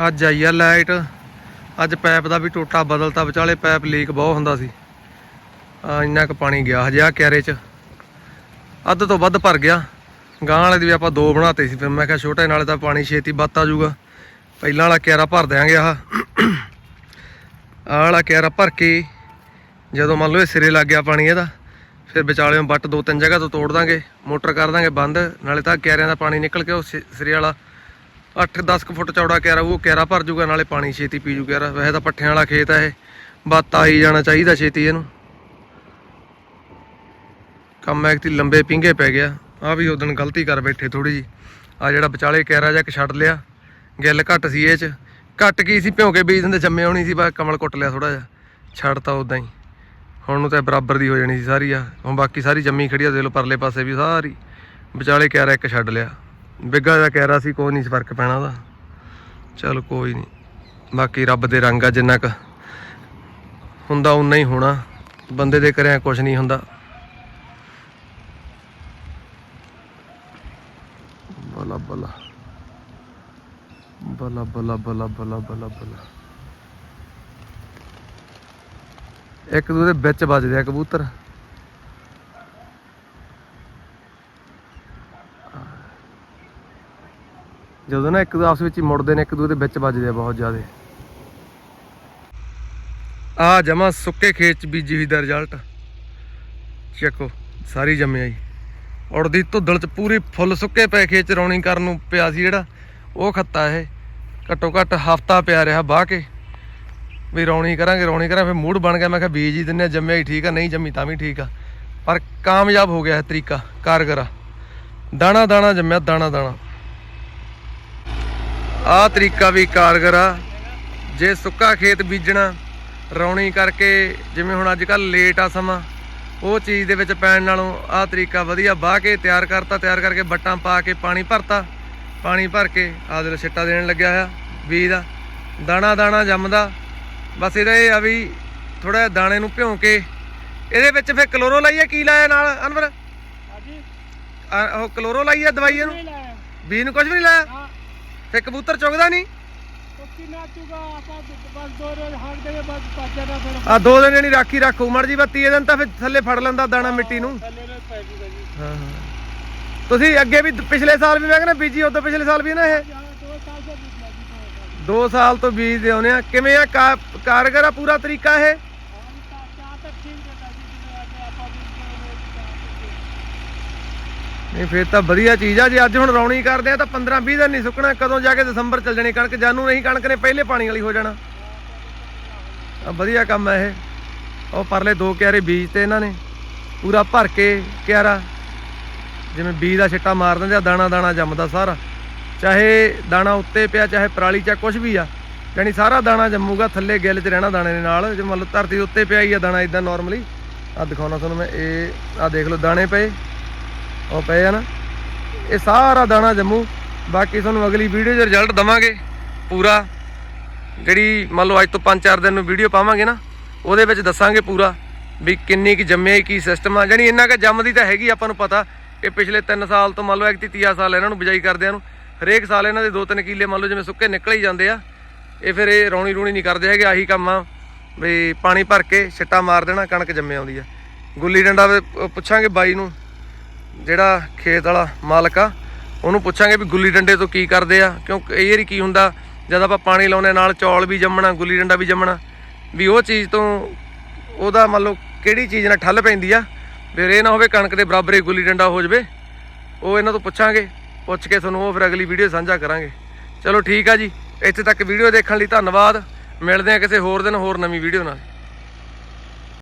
ਅੱਜ ਆਈ ਆ ਲਾਈਟ। ਅੱਜ ਪੈਪ ਦਾ ਵੀ ਟੋਟਾ ਬਦਲਤਾ, ਵਿਚਾਲੇ ਪੈਪ ਲੀਕ ਬਹੁਤ ਹੁੰਦਾ ਸੀ। ਆ, ਇੰਨਾ ਕੁ ਪਾਣੀ ਗਿਆ ਹਜੇ ਆ ਕਿਆਰੇ ਚ। ਅੱਧ ਤੋਂ ਵੱਧ ਭਰ ਗਿਆ। ਗਾਂ ਵਾਲੇ ਦੀ ਵੀ ਆਪਾਂ ਦੋ ਬਣਾਤੇ ਸੀ, ਫਿਰ ਮੈਂ ਕਿਹਾ ਛੋਟੇ ਨਾਲੇ ਤਾਂ ਪਾਣੀ ਛੇਤੀ ਵੱਧ ਆ ਜਾਊਗਾ। ਪਹਿਲਾਂ ਵਾਲਾ ਕਿਆਰਾ ਭਰ ਦਿਆਂਗੇ ਆਹ। ਆਹ ਵਾਲਾ ਕਿਆਰਾ ਭਰ ਕੇ ਜਦੋਂ ਮੰਨ ਲਓ ਇਹ ਸਿਰੇ ਲੱਗ ਗਿਆ ਪਾਣੀ ਇਹਦਾ, ਫਿਰ ਵਿਚਾਲਿਓਂ ਬੱਟ ਦੋ ਤਿੰਨ ਜਗ੍ਹਾ ਤੋਂ ਤੋੜ ਦਾਂਗੇ, ਮੋਟਰ ਕਰ ਦਾਂਗੇ ਬੰਦ, ਨਾਲੇ ਤਾਂ ਕਿਆਰਿਆਂ ਦਾ ਪਾਣੀ ਨਿਕਲ ਕੇ ਉਹ ਸਿ- ਸਿਰੇ ਵਾਲਾ 8-10 ਕੁ ਫੁੱਟ ਚੌੜਾ ਕਿਆਰਾ, ਉਹ ਕਿਆਰਾ ਭਰ ਜੂਗਾ, ਨਾਲੇ ਪਾਣੀ ਛੇਤੀ ਪੀ ਜੂ ਕਿਆਰਾ। ਵੈਸੇ ਤਾਂ ਪੱਠਿਆਂ ਵਾਲਾ ਖੇਤ ਆ ਇਹ ਬੱਤ ਆ ਹੀ ਜਾਣਾ ਚਾਹੀਦਾ ਛੇਤੀ ਇਹਨੂੰ। ਕੰਮ ਐਕਤੀ ਲੰਬੇ ਪਿੰਗੇ ਪੈ ਗਿਆ। ਆ ਵੀ ਉਦੋਂ ਗਲਤੀ ਕਰ ਬੈਠੇ ਥੋੜੀ ਜੀ ਆ ਜਿਹੜਾ ਵਿਚਾਲੇ ਕਿਆਰਾ ਜਾਂ ਛੱਡ ਲਿਆ। ਗਿੱਲ ਘੱਟ ਸੀ ਇਹ ਚ। ਘੱਟ ਕੀ ਸੀ? ਭਿਉਂ ਕੇ ਬੀਜ ਦਿੰਦੇ, ਜੰਮੇ ਹੋਣੀ ਸੀ ਬਾ ਕਮਲ ਕੁੱਟ ਲਿਆ ਥੋੜਾ ਜਿਹਾ। ਛੱਡਤਾ ਉਦਾਂ ਹੀ। ਹੁਣ ਨੂੰ ਤਾਂ ਬਰਾਬਰ ਦੀ ਹੋ ਜਾਣੀ ਸੀ ਸਾਰੀ ਆ ਹੁਣ ਬਾਕੀ ਸਾਰੀ ਜੰਮੀ ਖੜੀ ਆ, ਦੇਖ ਲਓ ਪਰਲੇ ਪਾਸੇ ਵੀ ਸਾਰੀ। ਵਿਚਾਲੇ ਕਿਆਰਾ ਇੱਕ ਛੱਡ ਲਿਆ। ਬਿੱਗਾ ਦਾ ਕਿਆਰਾ ਸੀ, ਕੋਈ ਨਹੀਂ ਸੀ ਫ਼ਰਕ ਪੈਣਾ ਉਹਦਾ। ਚਲ ਕੋਈ ਨਹੀਂ। ਬਾਕੀ ਰੱਬ ਦੇ ਰੰਗ ਆ ਜਿੰਨਾ ਕ। ਹੁੰਦਾ ਉਨਾ ਹੀ ਹੋਣਾ। ਬੰਦੇ ਦੇ ਕਰਿਆ ਕੁਝ ਨਹੀਂ ਹੁੰਦਾ। ਬਲਾ ਬਲਾ। ਬਲਾ ਬਲਾ ਬਲਾ ਬਲਾ ਬਲਾ ਬਲਾ। ਇੱਕ ਦੂਜੇ ਦੇ ਵਿੱਚ ਵੱਜਦੇ ਆ ਕਬੂਤਰ। ਜਦੋਂ ਨਾ ਇੱਕ ਦੂਜੇ ਆਪਸ ਵਿੱਚ ਹੀ ਮੁੜਦੇ ਨੇ, ਇੱਕ ਦੂਜੇ ਦੇ ਵਿੱਚ ਵੱਜਦੇ ਆ ਬਹੁਤ ਜ਼ਿਆਦੇ। ਆ ਜਮਾ ਸੁੱਕੇ ਖੇਤ ਚ ਬੀਜੀ ਹੋਈ ਦਾ ਰਿਜ਼ਲਟ ਚੱਕੋ, ਸਾਰੀ ਜੰਮਿਆ ਜੀ। ਉੜਦੀ ਧੁੱਦਲ ਚ ਪੂਰੀ ਫੁੱਲ ਸੁੱਕੇ ਪੈ ਖੇਤ ਚ, ਰੌਣੀ ਕਰਨ ਨੂੰ ਪਿਆ ਸੀ ਜਿਹੜਾ। ਉਹ ਖੱਤਾ ਇਹ। ਘੱਟੋ ਘੱਟ ਹਫਤਾ ਪਿਆ ਰਿਹਾ ਬਾਹ ਕੇ। ਵੀ ਰੌਣੀ ਕਰਾਂਗੇ ਰੌਣੀ ਕਰਾਂ ਫਿਰ ਮੂਡ ਬਣ ਗਿਆ। ਮੈਂ ਕਿਹਾ ਬੀਜ ਹੀ ਦਿੰਨੇ ਆ, ਜੰਮਿਆ ਹੀ ਠੀਕ ਆ ਨਹੀਂ ਜੰਮੀ ਤਾਂ ਵੀ ਠੀਕ ਆ। ਪਰ ਕਾਮਯਾਬ ਹੋ ਗਿਆ ਇਹ ਤਰੀਕਾ ਕਾਰਗਰ। ਆ ਦਾਣਾ ਦਾਣਾ ਜੰਮਿਆ ਦਾਣਾ ਦਾਣਾ। ਆਹ ਤਰੀਕਾ ਵੀ ਕਾਰਗਰ। ਆ ਜੇ ਸੁੱਕਾ ਖੇਤ ਬੀਜਣਾ ਰੌਣੀ ਕਰਕੇ ਜਿਵੇਂ ਹੁਣ ਅੱਜ ਕੱਲ ਲੇਟ ਆ ਸਮਾਂ ਉਹ ਚੀਜ਼ ਦੇ ਵਿੱਚ ਪੈਣ ਨਾਲੋਂ ਆਹ ਤਰੀਕਾ ਵਧੀਆ। ਬਾਹ ਕੇ ਤਿਆਰ ਕਰਤਾ ਤਿਆਰ ਕਰਕੇ ਬੱਟਾਂ ਪਾ ਕੇ ਪਾਣੀ ਭਰਤਾ। ਪਾਣੀ ਭਰ ਕੇ ਦੇ ਛਿੱਟਾ ਦੇਣ ਲੱਗਿਆ ਹੋਇਆ ਬੀਜ ਦਾ। ਦਾਣਾ ਦਾਣਾ ਜੰਮਦਾ। ਬਸ ਇਹਦਾ ਇਹ ਆ ਵੀ ਥੋੜਾ ਜਿਹਾ ਦਾਣੇ ਨੂੰ ਭਿਉਂ ਕੇ ਇਹਦੇ ਵਿੱਚ ਫਿਰ ਕਲੋਰੋ ਲਾਈਏ ਕੀ ਲਾਇਆ ਨਾਲ ਅਨਵਰ? ਹਾਂਜੀ। ਉਹ ਕਲੋਰੋ ਲਾਈ ਆ ਦਵਾਈ ਇਹਨੂੰ ਨਹੀਂ ਬੀਜ ਨੂੰ ਕੁਝ ਵੀ ਨਹੀਂ ਲਾਇਆ? ਤੇ ਕਬੂਤਰ ਚੁਗਦਾ ਨਹੀਂ? ਫਿਰ। ਆ ਦੋ ਦਿਨ ਜਣੀ ਰਾਖੀ ਰੱਖੋ ਮਰ ਜੀ ਬੱਤੀ ਦਿਨ ਤਾਂ ਫਿਰ ਥੱਲੇ ਫੜ ਲੈਂਦਾ ਦਾਣਾ ਮਿੱਟੀ ਨੂੰ। ਹਾਂ ਹਾਂ। ਤੁਸੀਂ ਅੱਗੇ ਵੀ ਪਿਛਲੇ ਸਾਲ ਵੀ ਮੈਂ ਕਹਿੰਦਾ ਬੀਜੀ ਉਦੋਂ ਪਿਛਲੇ ਸਾਲ ਵੀ ਨਾ ਇਹ? ਦੋ ਸਾਲ ਤੋਂ ਬੀਤਿਆ ਜੀ 2 ਸਾਲ ਤੋਂ ਬੀਜਦੇ ਆਉਨੇ ਆ। ਕਿਵੇਂ ਆ? ਕਾਰਗਰ ਆ ਪੂਰਾ ਤਰੀਕਾ ਇਹ? ਤਾਂ ਨਹੀਂ, ਫੇਰ ਤਾਂ ਵਧੀਆ ਚੀਜ਼ ਆ। ਜੇ ਅੱਜ ਹੁਣ ਰੌਣੀ ਕਰਦੇ ਆ ਤਾਂ 15 20 ਦਿਨ ਨਹੀਂ ਸੁੱਕਣਾ। ਕਦੋਂ ਜਾ ਕੇ ਦਸੰਬਰ ਚੱਲ ਜਾਣੀ ਕਣਕ? ਜਾਨੂ ਨਹੀਂ ਕਣਕ ਨੇ ਪਹਿਲੇ ਪਾਣੀ ਵਾਲੀ ਹੋ ਜਾਣਾ। ਆ ਵਧੀਆ ਕੰਮ ਹੈ ਇਹ। ਉਹ ਪਰਲੇ ਦੋ ਕਿਆਰੇ ਬੀਜ ਤੇ ਇਹਨਾਂ ਨੇ। ਪੂਰਾ ਭਰ ਕੇ ਕਿਆਰਾ। ਜਿਵੇਂ ਬੀ ਦਾ ਛਿੱਟਾ ਮਾਰ ਦਿੰਦੇ ਆ, ਦਾਣਾ ਦਾਣਾ ਜੰਮਦਾ ਸਾਰਾ। ਚਾਹੇ ਦਾਣਾ ਉੱਤੇ ਪਿਆ, ਚਾਹੇ ਪਰਾਲੀ ਚਾ ਕੁਝ ਵੀ ਆ, ਯਾਨੀ ਸਾਰਾ ਦਾਣਾ ਜੰਮੂਗਾ, ਥੱਲੇ ਗਿੱਲ 'ਚ ਰਹਿਣਾ ਦਾਣੇ ਦੇ ਨਾਲ। ਜੇ ਮਤਲਬ ਧਰਤੀ ਦੇ ਉੱਤੇ ਪਿਆ ਹੀ ਆ ਦਾਣਾ ਇਦਾਂ ਨਾਰਮਲੀ ਆ ਦਿਖਾਉਣਾ ਤੁਹਾਨੂੰ ਮੈਂ, ਇਹ ਆ ਦੇਖ ਲਓ ਦਾਣੇ ਪਏ। ਉਹ ਪਏ ਆ ਨਾ। ਇਹ ਸਾਰਾ ਦਾਣਾ ਜੰਮੂ। ਬਾਕੀ ਤੁਹਾਨੂੰ ਅਗਲੀ ਵੀਡੀਓ 'ਚ ਰਿਜ਼ਲਟ ਦਵਾਂਗੇ, ਪੂਰਾ। ਜਿਹੜੀ ਮੰਨ ਲਓ ਅੱਜ ਤੋਂ 5-4 ਦਿਨ ਨੂੰ ਵੀਡੀਓ ਪਾਵਾਂਗੇ ਨਾ, ਉਹਦੇ ਵਿੱਚ ਦੱਸਾਂਗੇ ਪੂਰਾ ਵੀ ਕਿੰਨੀ ਕੁ ਜੰਮੇ ਕੀ ਸਿਸਟਮ ਆ। ਜਾਨੀ ਇੰਨਾ ਕੁ ਜੰਮਦੀ ਤਾਂ ਹੈਗੀ ਆਪਾਂ ਨੂੰ ਪਤਾ। ਇਹ ਪਿਛਲੇ 3 ਸਾਲ ਤੋਂ ਮੰਨ ਲਓ ਐਕਤੀ 30 ਸਾਲ ਇਹਨਾਂ ਨੂੰ ਬਿਜਾਈ ਕਰਦਿਆਂ ਨੂੰ, ਹਰੇਕ ਸਾਲ ਇਹਨਾਂ ਦੇ 2-3 ਕਿੱਲੇ ਮੰਨ ਲਓ ਜਿਵੇਂ ਸੁੱਕੇ ਨਿਕਲ ਹੀ ਜਾਂਦੇ ਆ, ਇਹ ਫਿਰ ਇਹ ਰੌਣੀ ਰੂਣੀ ਨਹੀਂ ਕਰਦੇ ਹੈਗੇ, ਆਹੀ ਕੰਮ ਆ, ਵੀ ਪਾਣੀ ਭਰ ਕੇ ਛਿੱਟਾ ਮਾਰ ਦੇਣਾ, ਕਣਕ ਜੰਮੇ ਆਉਂਦੀ ਆ। ਗੁੱਲੀ ਡੰਡਾ ਪੁੱਛਾਂਗੇ ਬਾਈ ਨੂੰ, ਜਿਹੜਾ ਖੇਤ ਵਾਲਾ ਮਾਲਕ ਆ, ਉਹਨੂੰ ਪੁੱਛਾਂਗੇ ਵੀ ਗੁੱਲੀ ਡੰਡੇ ਤੋਂ ਕੀ ਕਰਦੇ ਆ, ਕਿਉਂਕਿ ਇਹ ਵਾਰੀ ਕੀ ਹੁੰਦਾ, ਜਦ ਆਪਾਂ ਪਾਣੀ ਲਾਉਣੇ ਨਾਲ ਚੌਲ ਵੀ ਜੰਮਣਾ, ਗੁੱਲੀ ਡੰਡਾ ਵੀ ਜੰਮਣਾ, ਵੀ ਉਹ ਚੀਜ਼ ਤੋਂ ਉਹਦਾ ਮੰਨ ਲਓ ਕਿਹੜੀ ਚੀਜ਼ ਨਾਲ ਠੱਲ ਪੈਂਦੀ ਆ ਫਿਰ ਇਹ ਨਾ ਹੋਵੇ ਕਣਕ ਦੇ ਬਰਾਬਰ ਹੀ ਗੁੱਲੀ ਡੰਡਾ ਹੋ ਜਾਵੇ। ਉਹ ਇਹਨਾਂ ਤੋਂ ਪੁੱਛਾਂਗੇ, ਪੁੱਛ ਕੇ ਤੁਹਾਨੂੰ ਉਹ ਫਿਰ ਅਗਲੀ ਵੀਡੀਓ ਸਾਂਝਾ ਕਰਾਂਗੇ। ਚਲੋ ਠੀਕ ਆ ਜੀ, ਇੱਥੇ ਤੱਕ ਵੀਡੀਓ ਦੇਖਣ ਲਈ ਧੰਨਵਾਦ। ਮਿਲਦੇ ਆ ਕਿਸੇ ਹੋਰ ਦਿਨ, ਹੋਰ ਨਵੀਂ ਵੀਡੀਓ ਨਾਲ।